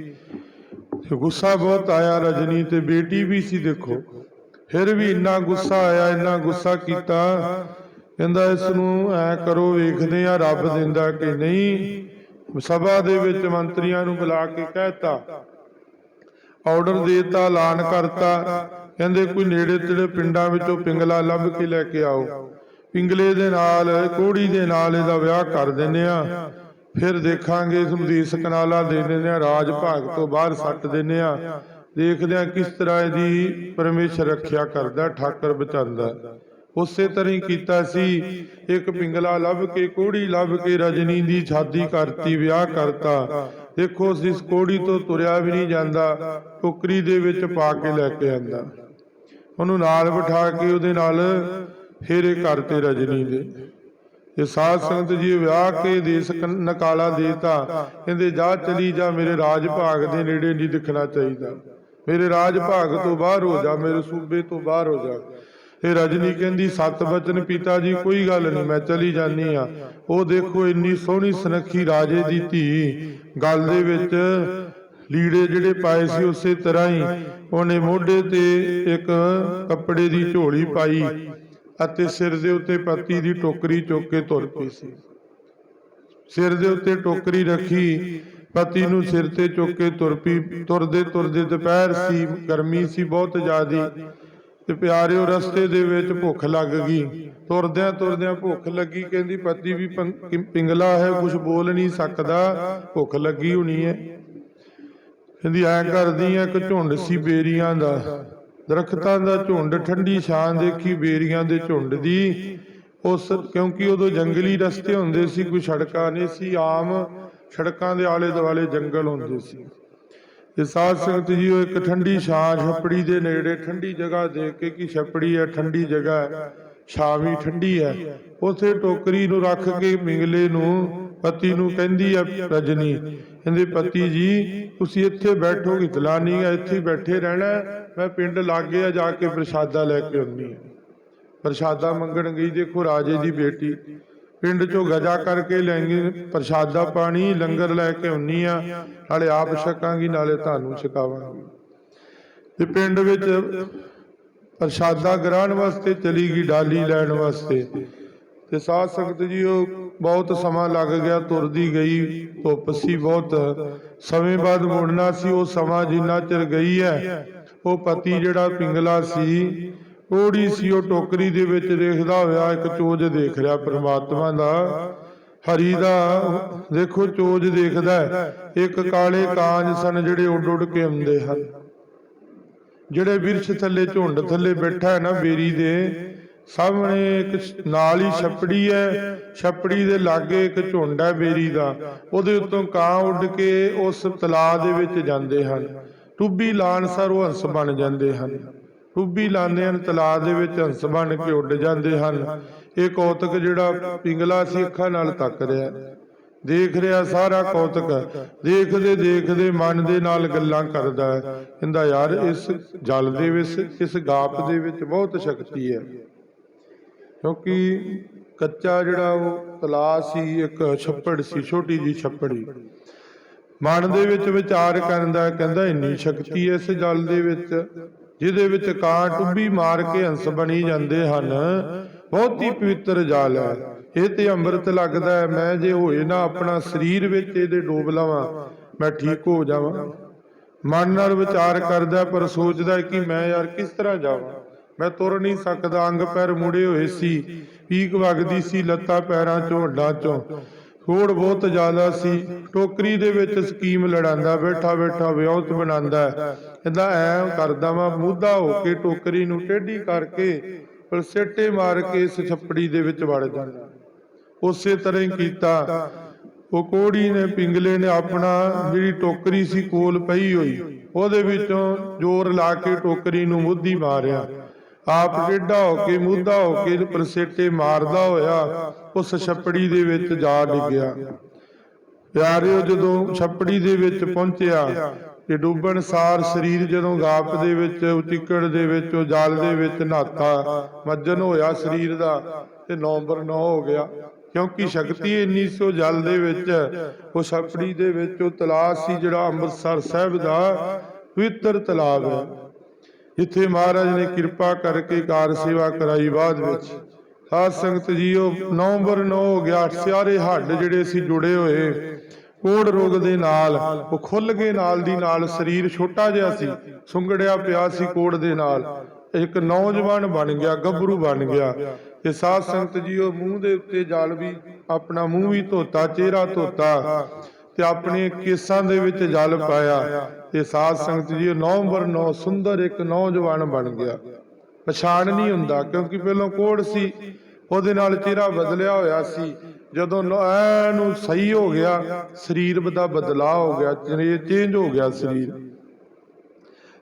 [SPEAKER 1] ਤੇ ਗੁੱਸਾ ਬਹੁਤ ਆਇਆ ਰਜਨੀ ਤੇ ਬੇਟੀ ਵੀ ਸੀ, ਦੇਖੋ। ਫਿਰ ਵੀ ਇੰਨਾ ਗੁੱਸਾ ਆਇਆ, ਇੰਨਾ ਗੁੱਸਾ ਕੀਤਾ ਕਹਿੰਦਾ ਇਸ ਨੂੰ ਐ ਕਰੋ, ਵੇਖਦੇ ਆ ਰੱਬ ਦਿੰਦਾ ਕਿ ਨਹੀਂ। ਸਭਾ ਦੇ ਵਿੱਚ ਮੰਤਰੀਆਂ ਨੂੰ ਬੁਲਾ ਕੇ ਕਹਿਤਾ। ਆਰਡਰ ਦੇਤਾ, ਐਲਾਨ ਕਰਤਾ। ਕਹਿੰਦੇ ਕੋਈ ਨੇੜੇ ਤੇੜੇ ਪਿੰਡਾਂ ਵਿੱਚੋਂ ਪਿੰਗਲਾ ਲੱਭ ਕੇ ਲੈ ਕੇ ਆਓ। ਪਿੰਗਲੇ ਦੇ ਨਾਲ, ਕੋੜੀ ਦੇ ਨਾਲ ਇਹਦਾ ਵਿਆਹ ਕਰ ਦਿੰਦੇ ਆ ਫਿਰ ਦੇਖਾਂਗੇ ਇਸ ਦੇਸ ਕਨਾਲਾ ਦੇ ਦਿੰਦੇ ਆ ਰਾਜ ਭਾਗ ਤੋਂ ਬਾਹਰ ਸੱਟ ਦਿੰਦੇ ਆ ਦੇਖਦੇ ਆ ਕਿਸ ਤਰ੍ਹਾਂ ਇਹਦੀ ਪਰਮੇਸ਼ਰ ਰੱਖਿਆ ਕਰਦਾ, ਠਾਕਰ ਬਚਾਉਂਦਾ। ਉਸੇ ਤਰ੍ਹਾਂ ਕੀਤਾ ਸੀ। ਇੱਕ ਪਿੰਗਲਾ ਲੱਭ ਕੇ, ਕੋੜੀ ਲੱਭ ਕੇ ਰਜਨੀ ਦੀ ਛਾਦੀ ਕਰਤੀ, ਵਿਆਹ ਕਰਤਾ। ਦੇਖੋ ਇਸ ਕੋੜੀ ਤੋਂ ਤੁਰਿਆ ਵੀ ਨਹੀਂ ਜਾਂਦਾ। ਟੋਕਰੀ ਦੇ ਵਿੱਚ ਪਾ ਕੇ ਲੈ ਕੇ ਆਂਦਾ। ਉਹਨੂੰ ਨਾਲ ਬਿਠਾ ਕੇ ਉਹਦੇ ਨਾਲ ਫੇਰੇ ਕਰਤੇ ਰਜਨੀ ਦੇ। ਇਹ ਸਾਧ ਸੰਗਤ ਜੀ, ਵਿਆਹ ਕੇ ਦੇਸ ਨਕਾਲਾ ਦੇਤਾ। ਕਹਿੰਦੇ, ਜਾ ਚਲੀ ਜਾ, ਮੇਰੇ ਰਾਜ ਭਾਗ ਦੇ ਨੇੜੇ ਨਹੀਂ ਦਿਖਣਾ ਚਾਹੀਦਾ। ਮੇਰੇ ਰਾਜ ਭਾਗ ਤੋਂ ਬਾਹਰ ਹੋ ਜਾ, ਮੇਰੇ ਸੂਬੇ ਤੋਂ ਬਾਹਰ ਹੋ ਜਾ। ਇਹ ਰਜਨੀ ਕਹਿੰਦੀ, ਸਤ ਬਚਨ ਪਿਤਾ ਜੀ, ਕੋਈ ਗੱਲ ਨਹੀਂ, ਮੈਂ ਚਲੀ ਜਾਨੀ ਆ ਉਹ ਦੇਖੋ ਇੰਨੀ ਸੋਹਣੀ ਸੁਨੱਖੀ ਰਾਜੇ ਦੀ ਧੀ। ਗੱਲ ਦੇ ਵਿੱਚ ਲੀੜੇ ਜਿਹੜੇ ਪਾਏ ਸੀ ਉਸੇ ਤਰ੍ਹਾਂ ਹੀ ਉਹਨੇ ਮੋਢੇ ਤੇ ਇੱਕ ਕੱਪੜੇ ਦੀ ਝੋਲੀ ਪਾਈ ਅਤੇ ਸਿਰ ਦੇ ਉੱਤੇ ਪੱਤੀ ਦੀ ਟੋਕਰੀ ਚੁੱਕ ਕੇ ਤੁਰ ਪਈ ਸੀ। ਸਿਰ ਦੇ ਉੱਤੇ ਟੋਕਰੀ ਰੱਖੀ, ਪਤੀ ਨੂੰ ਸਿਰ ਤੇ ਚੁੱਕ ਕੇ ਤੁਰ ਪਈ। ਤੁਰਦੇ ਤੁਰਦੇ ਦੁਪਹਿਰ ਸੀ, ਗਰਮੀ ਸੀ ਬਹੁਤ ਜ਼ਿਆਦੀ। ਤੇ ਪਿਆਰਿਓ ਰਸਤੇ ਦੇ ਵਿੱਚ ਭੁੱਖ ਲੱਗ ਗਈ। ਤੁਰਦਿਆਂ ਤੁਰਦਿਆਂ ਭੁੱਖ ਲੱਗੀ, ਕਹਿੰਦੀ, ਪਤੀ ਵੀ ਪਿੰਗਲਾ ਹੈ ਕੁਝ ਬੋਲ ਨਹੀਂ ਸਕਦਾ, ਭੁੱਖ ਲੱਗੀ ਹੋਣੀ ਹੈ। ਕਹਿੰਦੀ, ਐ ਕਰਦੀ ਐ ਇੱਕ ਝੁੰਡ ਸੀ ਬੇਰੀਆਂ ਦਾ। ਦਰਖਤਾਂ ਦਾ ਝੁੰਡ, ਠੰਡੀ ਛਾਂ ਦੇਖੀ ਬੇਰੀਆਂ ਦੇ ਝੁੰਡ ਦੀ। ਉਸ, ਕਿਉਂਕਿ ਉਦੋਂ ਜੰਗਲੀ ਰਸਤੇ ਹੁੰਦੇ ਸੀ, ਕੋਈ ਸੜਕਾਂ ਨਹੀਂ ਸੀ, ਆਮ ਸੜਕਾਂ ਦੇ ਆਲੇ ਦੁਆਲੇ ਜੰਗਲ ਹੁੰਦੇ ਸੀ। ਤੇ ਸਾਧ ਸੰਗਤ ਜੀ ਇੱਕ ਠੰਡੀ ਛਾਂ ਛੱਪੜੀ ਦੇ ਨੇੜੇ, ਠੰਡੀ ਜਗ੍ਹਾ ਦੇਖ ਕੇ ਕਿ ਛੱਪੜੀ ਹੈ, ਠੰਡੀ ਜਗ੍ਹਾ ਹੈ, ਛਾਂ ਵੀ ਠੰਡੀ ਹੈ। ਉਥੇ ਟੋਕਰੀ ਨੂੰ ਰੱਖ ਕੇ ਮਿੰਗਲੇ ਨੂੰ, ਪਤੀ ਨੂੰ ਕਹਿੰਦੀ ਆ ਰਜਨੀ ਕਹਿੰਦੇ, ਪਤੀ ਜੀ, ਤੁਸੀਂ ਇੱਥੇ ਬੈਠੋ ਇਤਲਾ ਨਹੀਂ ਹੈ, ਇੱਥੇ ਬੈਠੇ ਰਹਿਣਾ ਮੈਂ ਪਿੰਡ ਲਾਗੇ ਆ, ਜਾ ਕੇ ਪ੍ਰਸ਼ਾਦਾ ਲੈ ਕੇ ਆਉਣੀ ਹੈ। ਪ੍ਰਸ਼ਾਦਾ ਮੰਗਣ ਗਈ, ਦੇਖੋ ਰਾਜੇ ਦੀ ਬੇਟੀ। ਪਿੰਡ ਚੋਂ ਗਜਾ ਕਰਕੇ ਲੈਂਗੀ ਪ੍ਰਸ਼ਾਦਾ ਪਾਣੀ, ਲੰਗਰ ਲੈ ਕੇ ਆਉਣੀ ਆ ਨਾਲੇ ਆਪ ਛਕਾਂਗੀ, ਨਾਲੇ ਤੁਹਾਨੂੰ ਛਕਾਵਾਂਗੀ। ਤੇ ਪਿੰਡ ਵਿੱਚ ਪ੍ਰਸ਼ਾਦਾ ਗ੍ਰਹਿਣ ਵਾਸਤੇ ਚਲੀ ਗਈ, ਡਾਲੀ ਲੈਣ ਵਾਸਤੇ। ਤੇ ਸਾਧ ਸੰਗਤ ਜੀ ਉਹ ਬਹੁਤ ਸਮਾਂ ਲੱਗ ਗਿਆ, ਤੁਰਦੀ ਗਈ, ਧੁੱਪ ਸੀ ਬਹੁਤ। ਸਮੇਂ ਬਾਅਦ ਮੁੜਨਾ ਸੀ, ਉਹ ਸਮਾਂ ਜਿੰਨਾ ਚਿਰ ਗਈ ਹੈ, ਉਹ ਪਤੀ ਜਿਹੜਾ ਪਿੰਗਲਾ ਸੀ ਉਹੜੀ ਸੀ ਉਹ ਟੋਕਰੀ ਦੇ ਵਿੱਚ ਦੇਖਦਾ ਹੋਇਆ, ਇੱਕ ਚੋਜ ਦੇਖ ਰਿਹਾ ਪ੍ਰਮਾਤਮਾ ਦਾ। ਹਰੀ ਦਾ, ਦੇਖੋ, ਚੋਜ ਦੇਖਦਾ ਇੱਕ ਕਾਲੇ ਕਾਂਜ ਸਨ ਜਿਹੜੇ ਉੱਡ ਉੱਡ ਕੇ ਆਉਂਦੇ ਹਨ। ਜਿਹੜੇ ਬਿਰਛ ਥੱਲੇ, ਝੁੰਡ ਥੱਲੇ ਬੈਠਾ ਹੈ ਨਾ ਬੇਰੀ ਦੇ, ਸਾਹਮਣੇ ਇੱਕ ਨਾਲ ਹੀ ਛੱਪੜੀ ਹੈ। ਛਪੜੀ ਦੇ ਲਾਗੇ ਇੱਕ ਝੁੰਡ ਹੈ ਬੇਰੀ ਦਾ। ਉਹਦੇ ਉੱਤੋਂ ਕਾਂ ਉੱਡ ਕੇ ਉਸ ਤਲਾਅ ਦੇ ਵਿੱਚ ਜਾਂਦੇ ਹਨ। ਟੁੱਬੀ ਲਾਣਸਰ ਉਹ ਹੰਸ ਬਣ ਜਾਂਦੇ ਹਨ। ਟੁੱਬੀ ਲਾਉਂਦੇ ਹਨ ਤਲਾਅ ਦੇ ਵਿੱਚ ਹੰਸ ਬਣ ਕੇ ਉੱਡ ਜਾਂਦੇ ਹਨ। ਇਹ ਕੌਤਕ ਜਿਹੜਾ ਪਿੰਗਲਾ ਸੀ, ਅੱਖਾਂ ਨਾਲ ਤੱਕ ਰਿਹਾ। ਦੇਖ ਰਿਹਾ ਸਾਰਾ ਕੌਤਕ, ਦੇਖਦੇ ਦੇਖਦੇ ਮਨ ਦੇ ਨਾਲ ਗੱਲਾਂ ਕਰਦਾ ਹੈ। ਕਹਿੰਦਾ, ਯਾਰ, ਇਸ ਜਲ ਦੇ ਵਿੱਚ, ਇਸ ਗਾਪ ਦੇ ਵਿੱਚ ਬਹੁਤ ਸ਼ਕਤੀ ਹੈ। ਕਿਉਂਕਿ ਕੱਚਾ ਜਿਹੜਾ ਉਹ ਤਲਾਅ ਸੀ, ਇੱਕ ਛੱਪੜ ਸੀ, ਛੋਟੀ ਜੀ ਛੱਪੜੀ। ਮਨ ਦੇ ਵਿੱਚ ਵਿਚਾਰ ਕਰਦਾ ਕਹਿੰਦਾ, ਇੰਨੀ ਸ਼ਕਤੀ ਹੈ ਇਸ ਜਲ ਦੇ ਵਿੱਚ। ਜਿਹਦੇ ਵਿੱਚ ਕਾਂ ਟੁੱਬੀ ਮਾਰ ਕੇ ਹੰਸ ਬਣੀ ਜਾਂਦੇ ਹਨ। ਬਹੁਤ ਪਵਿੱਤਰ ਜਲ ਹੈ। ਇਹ ਤੇ ਅੰਮ੍ਰਿਤ ਲੱਗਦਾ ਹੈ। ਮੈਂ ਜੇ ਹੋਏ ਨਾ ਆਪਣਾ ਸਰੀਰ ਵਿੱਚ ਇਹਦੇ ਡੋਬ ਲਵਾਂ, ਮੈਂ ਠੀਕ ਹੋ ਜਾਵਾਂ। ਮਨ ਨਾਲ ਵਿਚਾਰ ਕਰਦਾ ਪਰ ਸੋਚਦਾ ਕਿ ਮੈਂ ਯਾਰ ਕਿਸ ਤਰ੍ਹਾਂ ਜਾਵਾਂ। ਮੈਂ ਤੁਰ ਨਹੀਂ ਸਕਦਾ। ਅੰਗ ਪੈਰ ਮੁੜੇ ਹੋਏ ਸੀ। ਪੀਕ ਵਗਦੀ ਸੀ ਲੱਤਾਂ ਪੈਰਾਂ ਚੋਂ ਹੱਡਾਂ ਚੋਂ। ਹੋੜ ਬਹੁਤ ਜ਼ਿਆਦਾ ਸੀ। ਟੋਕਰੀ ਦੇ ਵਿੱਚ ਸਕੀਮ ਲੜਾਂਦਾ ਬੈਠਾ ਬੈਠਾ ਵਿਉਂਤ ਬਣਾਉਂਦਾ ਕਹਿੰਦਾ, ਐ ਕਰਦਾ ਵਾਂ, ਮੂਧਾ ਹੋ ਕੇ ਟੋਕਰੀ ਨੂੰ ਟੇਢੀ ਕਰਕੇ ਪਲਸੇਟੇ ਮਾਰ ਕੇ ਇਸ ਛੱਪੜੀ ਦੇ ਵਿੱਚ ਵੜ ਜਾਂਦਾ। ਉਸੇ ਤਰ੍ਹਾਂ ਹੀ ਕੀਤਾ। ਉਹ ਕੋੜੀ ਨੇ, ਪਿੰਗਲੇ ਨੇ ਆਪਣਾ ਜਿਹੜੀ ਟੋਕਰੀ ਸੀ, ਕੋਲ ਪਈ ਹੋਈ, ਉਹਦੇ ਵਿੱਚੋਂ ਜ਼ੋਰ ਲਾ ਕੇ ਟੋਕਰੀ ਨੂੰ ਮੁੱਧੀ ਮਾਰਿਆ। ਆਪ ਟੇਢਾ ਹੋ ਕੇ, ਮੁੱਧਾ ਹੋ ਕੇ ਪਰਸੇਟੇ ਮਾਰਦਾ ਹੋਇਆ, ਉਸ ਛੱਪੜੀ ਦੇ ਵਿੱਚ ਜਾ ਡਿੱਗਿਆ। ਪਿਆਰਿਓ, ਜਦੋਂ ਛੱਪੜੀ ਦੇ ਵਿੱਚ ਪਹੁੰਚਿਆ ਤੇ ਡੁੱਬਣ ਸਾਰ ਸਰੀਰ ਜਦੋਂ ਗਾਪ ਦੇ ਵਿੱਚ, ਉਚਿੱਕੜ ਦੇ ਵਿੱਚ, ਉਹ ਜਲ ਦੇ ਵਿੱਚ ਨਹਾਤਾ, ਮੱਜਨ ਹੋਇਆ ਸਰੀਰ ਦਾ ਤੇ ਨੰਬਰ 9 ਹੋ ਗਿਆ। ਕਿਉਂਕਿ ਸ਼ਕਤੀ ਇੰਨੀ ਸੋ ਜਲ ਦੇ ਵਿੱਚ, ਉਹ ਛੱਪੜੀ ਦੇ ਵਿੱਚ, ਉਹ ਤਲਾਬ ਸੀ ਜਿਹੜਾ ਅੰਮ੍ਰਿਤਸਰ ਸਾਹਿਬ ਦਾ ਪਵਿੱਤਰ ਤਲਾਬ ਹੈ। ਜਿੱਥੇ ਮਹਾਰਾਜ ਨੇ ਕਿਰਪਾ ਕਰਕੇ ਕਾਰ ਸੇਵਾ ਕਰਾਈ ਬਾਅਦ ਵਿੱਚ। ਸਾਧ ਸੰਗਤ ਜੀਓ ਨਵੰਬਰ 9 ਹੋ ਗਿਆ ਸਿਆਰੇ ਹੱਡ ਜਿਹੜੇ ਸੀ ਜੁੜੇ ਹੋਏ। ਕੋੜ ਰੋਗ ਦੇ ਨਾਲ, ਉਹ ਖੁੱਲ ਗਏ ਨਾਲ ਦੀ ਨਾਲ, ਸਰੀਰ ਛੋਟਾ ਜਿਹਾ ਸੀ, ਸੁੰਗੜਿਆ ਪਿਆ ਸੀ ਕੋੜ ਦੇ ਨਾਲ। ਇੱਕ ਨੌਜਵਾਨ ਬਣ ਗਿਆ, ਗੱਭਰੂ ਬਣ ਗਿਆ। ਤੇ ਸਾਧ ਸੰਗਤ ਜੀਓ ਮੂੰਹ ਦੇ ਉੱਤੇ ਜਲ ਵੀ, ਆਪਣਾ ਮੂੰਹ ਵੀ ਧੋਤਾ, ਚਿਹਰਾ ਧੋਤਾ ਤੇ ਆਪਣੇ ਕੇਸਾਂ ਦੇ ਵਿੱਚ ਜਲ ਪਾਇਆ। ਤੇ ਸਾਧ ਸੰਗਤ ਜੀ, ਉਹ ਨਵੰਬਰ 9 ਸੁੰਦਰ ਇੱਕ ਨੌਜਵਾਨ ਬਣ ਗਿਆ। ਪਛਾਣ ਨਹੀਂ ਹੁੰਦਾ, ਕਿਉਂਕਿ ਪਹਿਲਾਂ ਕੋੜ ਸੀ, ਉਹਦੇ ਨਾਲ ਚਿਹਰਾ ਬਦਲਿਆ ਹੋਇਆ ਸੀ। ਜਦੋਂ ਨ- ਨੂੰ ਸਹੀ ਹੋ ਗਿਆ, ਸਰੀਰ ਦਾ ਬਦਲਾਅ ਹੋ ਗਿਆ ਚੇਂਜ ਹੋ ਗਿਆ ਸਰੀਰ।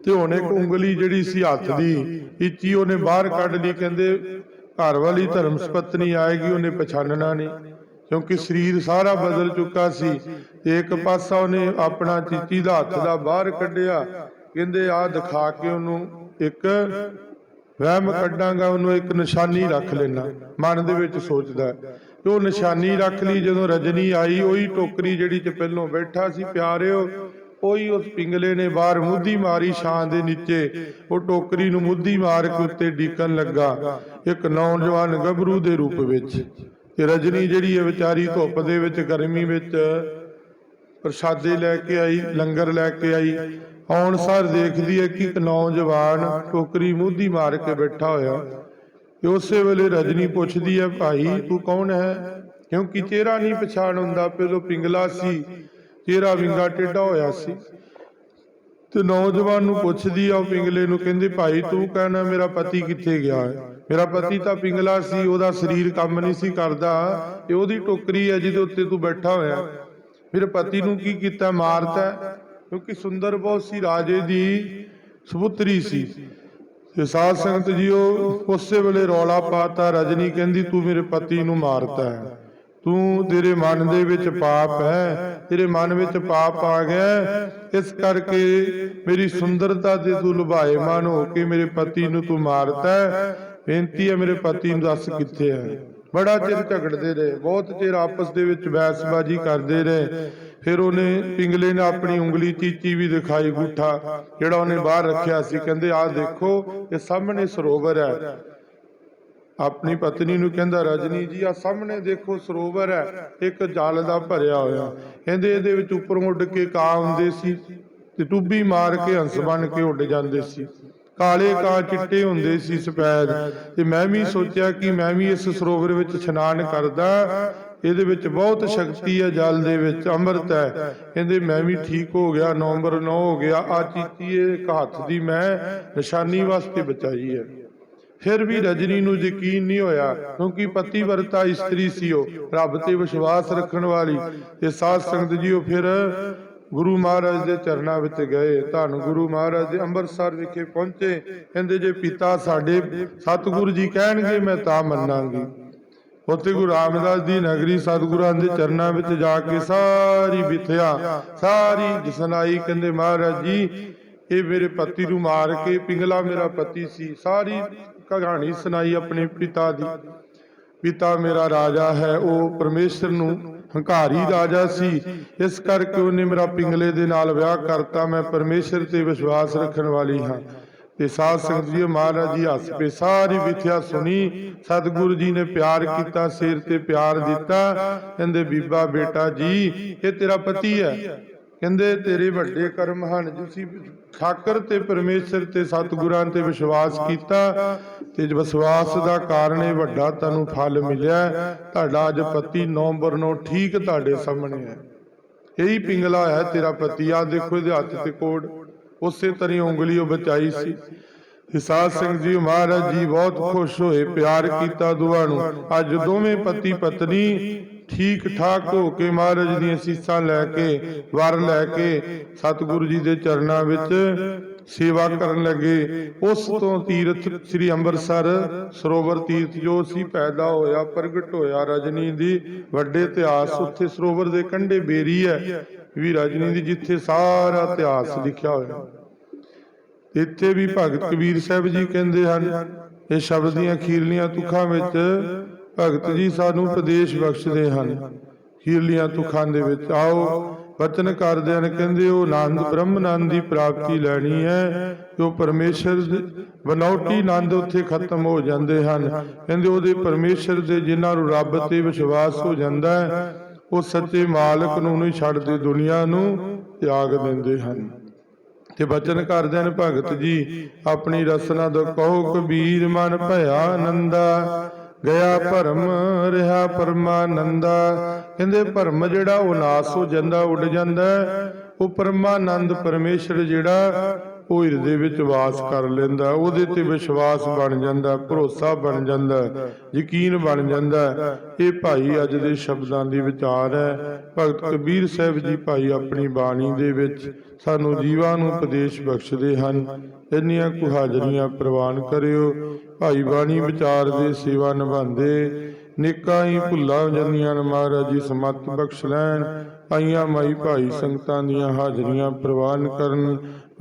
[SPEAKER 1] ਤੇ ਹੁਣ ਇੱਕ ਉਂਗਲੀ ਜਿਹੜੀ ਸੀ ਹੱਥ ਦੀ ਇੱਚੀ ਉਹਨੇ ਬਾਹਰ ਕੱਢ ਲਈ, ਕਹਿੰਦੇ ਘਰ ਵਾਲੀ ਧਰਮ ਸੁਪਤਨੀ ਆਏਗੀ, ਉਹਨੇ ਪਛਾਣਨਾ ਨਹੀਂ। ਕਿਉਂਕਿ ਸਰੀਰ ਸਾਰਾ ਬਦਲ ਚੁੱਕਾ ਸੀ, ਤੇ ਇੱਕ ਪਾਸਾ ਉਹਨੇ ਆਪਣਾ ਚੀਚੀ ਦਾ ਹੱਥ ਦਾ ਬਾਹਰ ਕੱਢਿਆ। ਕਹਿੰਦੇ ਆ ਦਿਖਾ ਕੇ ਉਹਨੂੰ ਇੱਕ ਵਹਿਮ ਕੱਢਾਂਗਾ, ਉਹਨੂੰ ਇੱਕ ਨਿਸ਼ਾਨੀ ਰੱਖ ਲੈਣਾ ਮਨ ਦੇ ਵਿੱਚ ਸੋਚਦਾ। ਤੇ ਉਹ ਨਿਸ਼ਾਨੀ ਰੱਖ ਲਈ ਜਦੋਂ ਰਜਨੀ ਆਈ, ਉਹੀ ਟੋਕਰੀ ਜਿਹੜੀ ਚ ਪਹਿਲੋਂ ਬੈਠਾ ਸੀ, ਪਿਆਰਿਓ, ਉਹੀ ਉਸ ਪਿੰਗਲੇ ਨੇ ਬਾਹਰ ਮੁੱਧੀ ਮਾਰੀ ਛਾਂ ਦੇ ਨੀਚੇ। ਉਹ ਟੋਕਰੀ ਨੂੰ ਮੁੱਧੀ ਮਾਰ ਕੇ ਉੱਤੇ ਡੀਕਣ ਲੱਗਾ, ਇੱਕ ਨੌਜਵਾਨ ਗੱਭਰੂ ਦੇ ਰੂਪ ਵਿੱਚ। ਤੇ ਰਜਨੀ ਜਿਹੜੀ ਹੈ ਵਿਚਾਰੀ ਧੁੱਪ ਦੇ ਵਿੱਚ, ਗਰਮੀ ਵਿੱਚ ਪ੍ਰਸ਼ਾਦੇ ਲੈ ਕੇ ਆਈ, ਲੰਗਰ ਲੈ ਕੇ ਆਈ। ਆਉਣ ਸਾਰ ਦੇਖਦੀ ਹੈ ਕਿ ਇੱਕ ਨੌਜਵਾਨ ਟੋਕਰੀ ਮੂਧੀ ਮਾਰ ਕੇ ਬੈਠਾ ਹੋਇਆ। ਤੇ ਉਸੇ ਵੇਲੇ ਰਜਨੀ ਪੁੱਛਦੀ ਹੈ, ਭਾਈ, ਤੂੰ ਕੌਣ ਹੈ? ਕਿਉਂਕਿ ਚਿਹਰਾ ਨਹੀਂ ਪਛਾਣ ਹੁੰਦਾ ਪਹਿਲੋਂ ਪਿੰਗਲਾ ਸੀ। ਚਿਹਰਾ ਵਿੰਗਾ ਟੇਢਾ ਹੋਇਆ ਸੀ। ਤੇ ਨੌਜਵਾਨ ਨੂੰ ਪੁੱਛਦੀ ਆ ਪਿੰਗਲੇ ਨੂੰ, ਕਹਿੰਦੇ, ਭਾਈ, ਤੂੰ ਕਹਿਣਾ, ਮੇਰਾ ਪਤੀ ਕਿੱਥੇ ਗਿਆ ਹੈ? ਮੇਰਾ ਪਤੀ ਤਾਂ ਪਿੰਗਲਾ ਸੀ, ਉਹਦਾ ਸਰੀਰ ਕੰਮ ਨਹੀਂ ਸੀ ਕਰਦਾ ਇਹ ਉਹਦੀ ਟੋਕਰੀ ਹੈ ਜਿਹਦੇ ਉੱਤੇ ਤੂੰ ਬੈਠਾ ਹੋਇਆ। ਫਿਰ ਪਤੀ ਨੂੰ ਕੀ ਕੀਤਾ? ਮਾਰਤਾ, ਕਿਉਂਕਿ ਸੁੰਦਰ ਬਹੁਤ ਸੀ, ਰਾਜੇ ਦੀ ਸੁਪੁੱਤਰੀ ਸੀ। ਤੇ ਸਾਧ ਸੰਗਤ ਜੀ ਉਸੇ ਵੇਲੇ ਰੌਲਾ ਪਾਤਾ, ਰਜਨੀ ਕਹਿੰਦੀ, ਤੂੰ ਮੇਰੇ ਪਤੀ ਨੂੰ ਮਾਰਤਾ ਹੈ। ਤੂੰ ਤੇਰੇ ਮਨ ਦੇ ਵਿੱਚ ਪਾਪ ਹੈ, ਤੇਰੇ ਮਨ ਵਿੱਚ ਪਾਪ ਆ ਗਿਆ ਇਸ ਕਰਕੇ ਮੇਰੀ ਸੁੰਦਰਤਾ ਦੇ ਤੂੰ ਲੁਭਾਏ ਮਨ ਹੋ ਕੇ ਮੇਰੇ ਪਤੀ ਨੂੰ ਤੂੰ ਮਾਰਤਾ ਬੇਨਤੀ ਹੈ ਮੇਰੇ ਪਤੀ ਨੂੰ ਦੱਸ ਕਿੱਥੇ ਹੈ। ਬੜਾ ਚਿਰ ਝਗੜਦੇ ਰਹੇ, ਬਹੁਤ ਚਿਰ ਆਪਸ ਦੇ ਵਿੱਚ ਬਹਿਸਬਾਜ਼ੀ ਕਰਦੇ ਰਹੇ। ਫਿਰ ਉਹਨੇ ਪਿੰਗਲੇ ਨੇ ਆਪਣੀ ਉਂਗਲੀ ਚੀਚੀ ਵੀ ਦਿਖਾਈ ਗੁੱਠਾ, ਜਿਹੜਾ ਉਹਨੇ ਬਾਹਰ ਰੱਖਿਆ ਸੀ। ਕਹਿੰਦੇ, ਆਹ ਦੇਖੋ, ਇਹ ਸਾਹਮਣੇ ਸਰੋਵਰ ਹੈ। ਆਪਣੀ ਪਤਨੀ ਨੂੰ ਕਹਿੰਦਾ, ਰਜਨੀ ਜੀ ਆ ਸਾਹਮਣੇ ਦੇਖੋ, ਸਰੋਵਰ ਹੈ। ਇੱਕ ਜਲ ਦਾ ਭਰਿਆ ਹੋਇਆ। ਕਹਿੰਦੇ, ਇਹਦੇ ਵਿੱਚ ਉੱਪਰੋਂ ਉੱਡ ਕੇ ਕਾਂ ਹੁੰਦੇ ਸੀ ਤੇ ਟੁੱਬੀ ਮਾਰ ਕੇ ਹੰਸ ਬਣ ਕੇ ਉੱਡ ਜਾਂਦੇ ਸੀ। ਕਾਲੇ ਕਾਂ ਚਿੱਟੇ ਹੁੰਦੇ ਸੀ ਸਫੈਦ। ਤੇ ਮੈਂ ਵੀ ਸੋਚਿਆ ਕਿ ਮੈਂ ਵੀ ਇਸ ਸਰੋਵਰ ਵਿੱਚ ਇਸ਼ਨਾਨ ਕਰਦਾ ਇਹਦੇ ਵਿੱਚ ਬਹੁਤ ਸ਼ਕਤੀ ਹੈ ਜਲ ਦੇ ਵਿੱਚ ਅੰਮ੍ਰਿਤ ਹੈ। ਕਹਿੰਦੇ ਮੈਂ ਵੀ ਠੀਕ ਹੋ ਗਿਆ ਨਵੰਬਰ 9 ਹੋ ਗਿਆ ਆ ਚੀਚੀ ਇਹ ਇੱਕ ਹੱਥ ਦੀ ਮੈਂ ਨਿਸ਼ਾਨੀ ਵਾਸਤੇ ਬਚਾਈ ਹੈ। ਫਿਰ ਵੀ ਰਜਨੀ ਨੂੰ ਯਕੀਨ ਨਹੀਂ ਹੋਇਆ ਕਿਉਂਕਿ ਪਤੀ ਵਰਤਾ ਇਸਤਰੀ ਸੀ ਉਹ ਰੱਬ ਤੇ ਵਿਸ਼ਵਾਸ ਰੱਖਣ ਵਾਲੀ। ਤੇ ਸਾਧ ਸੰਗਤ ਜੀ ਉਹ ਫਿਰ ਗੁਰੂ ਮਹਾਰਾਜ ਦੇ ਚਰਨਾਂ ਵਿੱਚ ਗਏ ਧੰਨ ਗੁਰੂ ਮਹਾਰਾਜ ਦੇ ਅੰਮ੍ਰਿਤਸਰ ਵਿਖੇ ਪਹੁੰਚੇ। ਕਹਿੰਦੇ ਜੇ ਪਿਤਾ ਸਾਡੇ ਸਤਿਗੁਰੂ ਜੀ ਕਹਿਣਗੇ ਮੈਂ ਤਾਂ ਮੰਨਾਂਗੀ। ਉੱਥੇ ਗੁਰੂ ਰਾਮਦਾਸ ਦੀ ਨਗਰੀ ਸਤਿਗੁਰਾਂ ਦੇ ਚਰਨਾਂ ਵਿੱਚ ਜਾ ਕੇ ਸਾਰੀ ਵਿਥਿਆ, ਸਾਰੀ ਜਸਨਾਈ ਕਹਿੰਦੇ ਮਹਾਰਾਜ ਜੀ, ਇਹ ਮੇਰੇ ਪਤੀ ਨੂੰ ਮਾਰ ਕੇ ਪਿੰਗਲਾ ਮੇਰਾ ਪਤੀ ਸੀ, ਸਾਰੀ ਕਹਾਣੀ ਸੁਣਾਈ ਆਪਣੇ ਪਿਤਾ ਦੀ। ਪਿਤਾ ਮੇਰਾ ਰਾਜਾ ਹੈ, ਉਹ ਪਰਮੇਸ਼ਰ ਨੂੰ ਹੰਕਾਰੀ ਰਾਜਾ ਸੀ। ਇਸ ਕਰਕੇ ਉਹਨੇ ਮੇਰਾ ਪਿੰਗਲੇ ਦੇ ਨਾਲ ਵਿਆਹ ਕਰਤਾ, ਮੈਂ ਪਰਮੇਸ਼ਰ ਤੇ ਵਿਸ਼ਵਾਸ ਰੱਖਣ ਵਾਲੀ ਹਾਂ। ਤੇ ਸਾਧ ਸੰਗਤ ਜੀ ਮਹਾਰਾਜ ਜੀ ਹੱਸ ਪਏ, ਸਾਰੀ ਵਿਥਿਆ ਸੁਣੀ। ਸਤਿਗੁਰੂ ਜੀ ਨੇ ਪਿਆਰ ਕੀਤਾ, ਸਿਰ ਤੇ ਪਿਆਰ ਦਿੱਤਾ। ਕਹਿੰਦੇ, ਬੀਬਾ ਬੇਟਾ ਜੀ, ਇਹ ਤੇਰਾ ਪਤੀ ਹੈ। ਕਹਿੰਦੇ, ਤੇਰੇ ਵੱਡੇ ਕਰਮ ਹਨ। ਤੁਸੀਂ ਠਾਕਰ ਤੇ ਪਰਮੇਸ਼ਰ ਤੇ ਸਤਿਗੁਰਾਂ ਤੇ ਵਿਸ਼ਵਾਸ ਕੀਤਾ ਤੇ ਵਿਸ਼ਵਾਸ ਦਾ ਕਾਰਨ ਇਹ ਵੱਡਾ ਤੁਹਾਨੂੰ ਫਲ ਮਿਲਿਆ। ਤੁਹਾਡਾ ਅੱਜ ਪਤੀ ਨਵੰਬਰ ਨੂੰ ਠੀਕ ਤੁਹਾਡੇ ਸਾਹਮਣੇ ਹੈ। ਇਹੀ ਪਿੰਗਲਾ ਹੈ ਤੇਰਾ ਪਤੀ। ਆ ਦੇਖੋ ਇਹਦੇ ਹੱਥ ਤੇ ਕੋੜ ਉਸੇ ਤਰੀ ਉਂਗਲੀ ਉਹ ਬਚਾਈ ਸੀ। ਹਿਸਾਬ ਸਿੰਘ ਜੀ ਮਹਾਰਾਜ ਜੀ ਬਹੁਤ ਖੁਸ਼ ਹੋਏ, ਪਿਆਰ ਕੀਤਾ ਦੋਵਾਂ ਨੂੰ। ਅੱਜ ਦੋਵੇਂ ਪਤੀ ਪਤਨੀ ਠੀਕ ਠਾਕ ਹੋ ਕੇ ਮਹਾਰਾਜ ਦੀਆਂ ਸੀਸਾਂ ਲੈ ਕੇ, ਵਰ ਲੈ ਕੇ ਸਤਿਗੁਰੂ ਜੀ ਦੇ ਚਰਨਾਂ ਵਿੱਚ ਸੇਵਾ ਕਰਨ ਲੱਗੇ। ਉਸ ਤੋਂ ਤੀਰਥ ਸ੍ਰੀ ਅੰਮ੍ਰਿਤਸਰ ਸਰੋਵਰ ਤੀਰਥ ਜੋ ਸੀ ਪੈਦਾ ਹੋਇਆ, ਪ੍ਰਗਟ ਹੋਇਆ। ਰਜਨੀ ਦੀ ਵੱਡੇ ਇਤਿਹਾਸ ਉੱਥੇ ਸਰੋਵਰ ਦੇ ਕੰਢੇ ਬੇਰੀ ਹੈ। ਵੀ ਰਜਨੀ ਦੀ ਜਿੱਥੇ ਸਾਰਾ ਇਤਿਹਾਸ ਲਿਖਿਆ ਹੋਇਆ ਇੱਥੇ ਵੀ ਭਗਤ ਕਬੀਰ ਸਾਹਿਬ ਜੀ ਕਹਿੰਦੇ ਹਨ, ਇਹ ਸ਼ਬਦ ਦੀਆਂ ਅਖੀਰਲੀਆਂ ਤੁਖਾਂ ਵਿੱਚ ਭਗਤ ਜੀ ਸਾਨੂੰ ਉਪਦੇਸ਼ ਬਖਸ਼ਦੇ ਹਨ। ਅਖੀਰਲੀਆਂ ਤੁਖਾਂ ਦੇ ਵਿੱਚ, ਆਓ ਵਚਨ ਕਰਦੇ ਹਨ, ਕਹਿੰਦੇ ਉਹ ਆਨੰਦ ਬ੍ਰਹਮ ਆਨੰਦ ਦੀ ਪ੍ਰਾਪਤੀ ਲੈਣੀ ਹੈ, ਜੋ ਪਰਮੇਸ਼ਰ ਦੇ ਬਨੌਟੀ ਆਨੰਦ ਉੱਥੇ ਖਤਮ ਹੋ ਜਾਂਦੇ ਹਨ। ਕਹਿੰਦੇ ਉਹਦੇ ਪਰਮੇਸ਼ਰ ਦੇ ਜਿਨ੍ਹਾਂ ਨੂੰ ਰੱਬ ਤੇ ਵਿਸ਼ਵਾਸ ਹੋ ਜਾਂਦਾ ਹੈ ਉਹ ਸੱਚੇ ਮਾਲਕ ਨੂੰ ਨਹੀਂ ਛੱਡਦੇ, ਦੁਨੀਆ ਨੂੰ ਤਿਆਗ ਦਿੰਦੇ ਹਨ ਤੇ ਬਚਨ ਕਰਦੇ ਹਨ ਭਗਤ ਜੀ ਆਪਣੀ ਰਸਨਾ ਦਾ ਕਹੋ, ਕਬੀਰ ਮਨ ਭਇਆ ਆਨੰਦਾ ਗਿਆ ਭਰਮ ਰਿਹਾ ਪਰਮਾਨੰਦਾ ਕਹਿੰਦੇ, ਭਰਮ ਜਿਹੜਾ ਉਹ ਨਾਸ ਹੋ ਜਾਂਦਾ, ਉੱਡ ਜਾਂਦਾ ਹੈ। ਉਹ ਪਰਮਾਨੰਦ ਪਰਮੇਸ਼ਰ ਜਿਹੜਾ ਉਹ ਹਿਰਦੇ ਵਿੱਚ ਵਾਸ ਕਰ ਲੈਂਦਾ, ਉਹਦੇ ਤੇ ਵਿਸ਼ਵਾਸ ਬਣ ਜਾਂਦਾ, ਭਰੋਸਾ ਬਣ ਜਾਂਦਾ, ਯਕੀਨ ਬਣ ਜਾਂਦਾ। ਇਹ ਭਾਈ ਅੱਜ ਦੇ ਸ਼ਬਦਾਂ ਦੀ ਵਿਚਾਰ ਹੈ। ਭਗਤ ਕਬੀਰ ਸਾਹਿਬ ਜੀ ਭਾਈ ਆਪਣੀ ਬਾਣੀ ਦੇ ਵਿੱਚ ਸਾਨੂੰ ਜੀਵਾਂ ਨੂੰ ਉਪਦੇਸ਼ ਬਖਸ਼ਦੇ ਹਨ। ਇੰਨੀਆਂ ਕੁ ਹਾਜ਼ਰੀਆਂ ਪ੍ਰਵਾਨ ਕਰਿਓ। ਭਾਈ ਬਾਣੀ ਵਿਚਾਰ ਦੇ ਸੇਵਾ ਨਿਭਾਉਂਦੇ, ਨੇਕਾਂ ਹੀ ਭੁੱਲਾਂ ਜਾਂਦੀਆਂ ਨੇ ਮਹਾਰਾਜ ਜੀ, ਸਮਤ ਬਖਸ਼ ਲੈਣ। ਆਈਆਂ ਮਾਈ ਭਾਈ ਸੰਗਤਾਂ ਦੀਆਂ ਹਾਜ਼ਰੀਆਂ ਪ੍ਰਵਾਨ ਕਰਨ।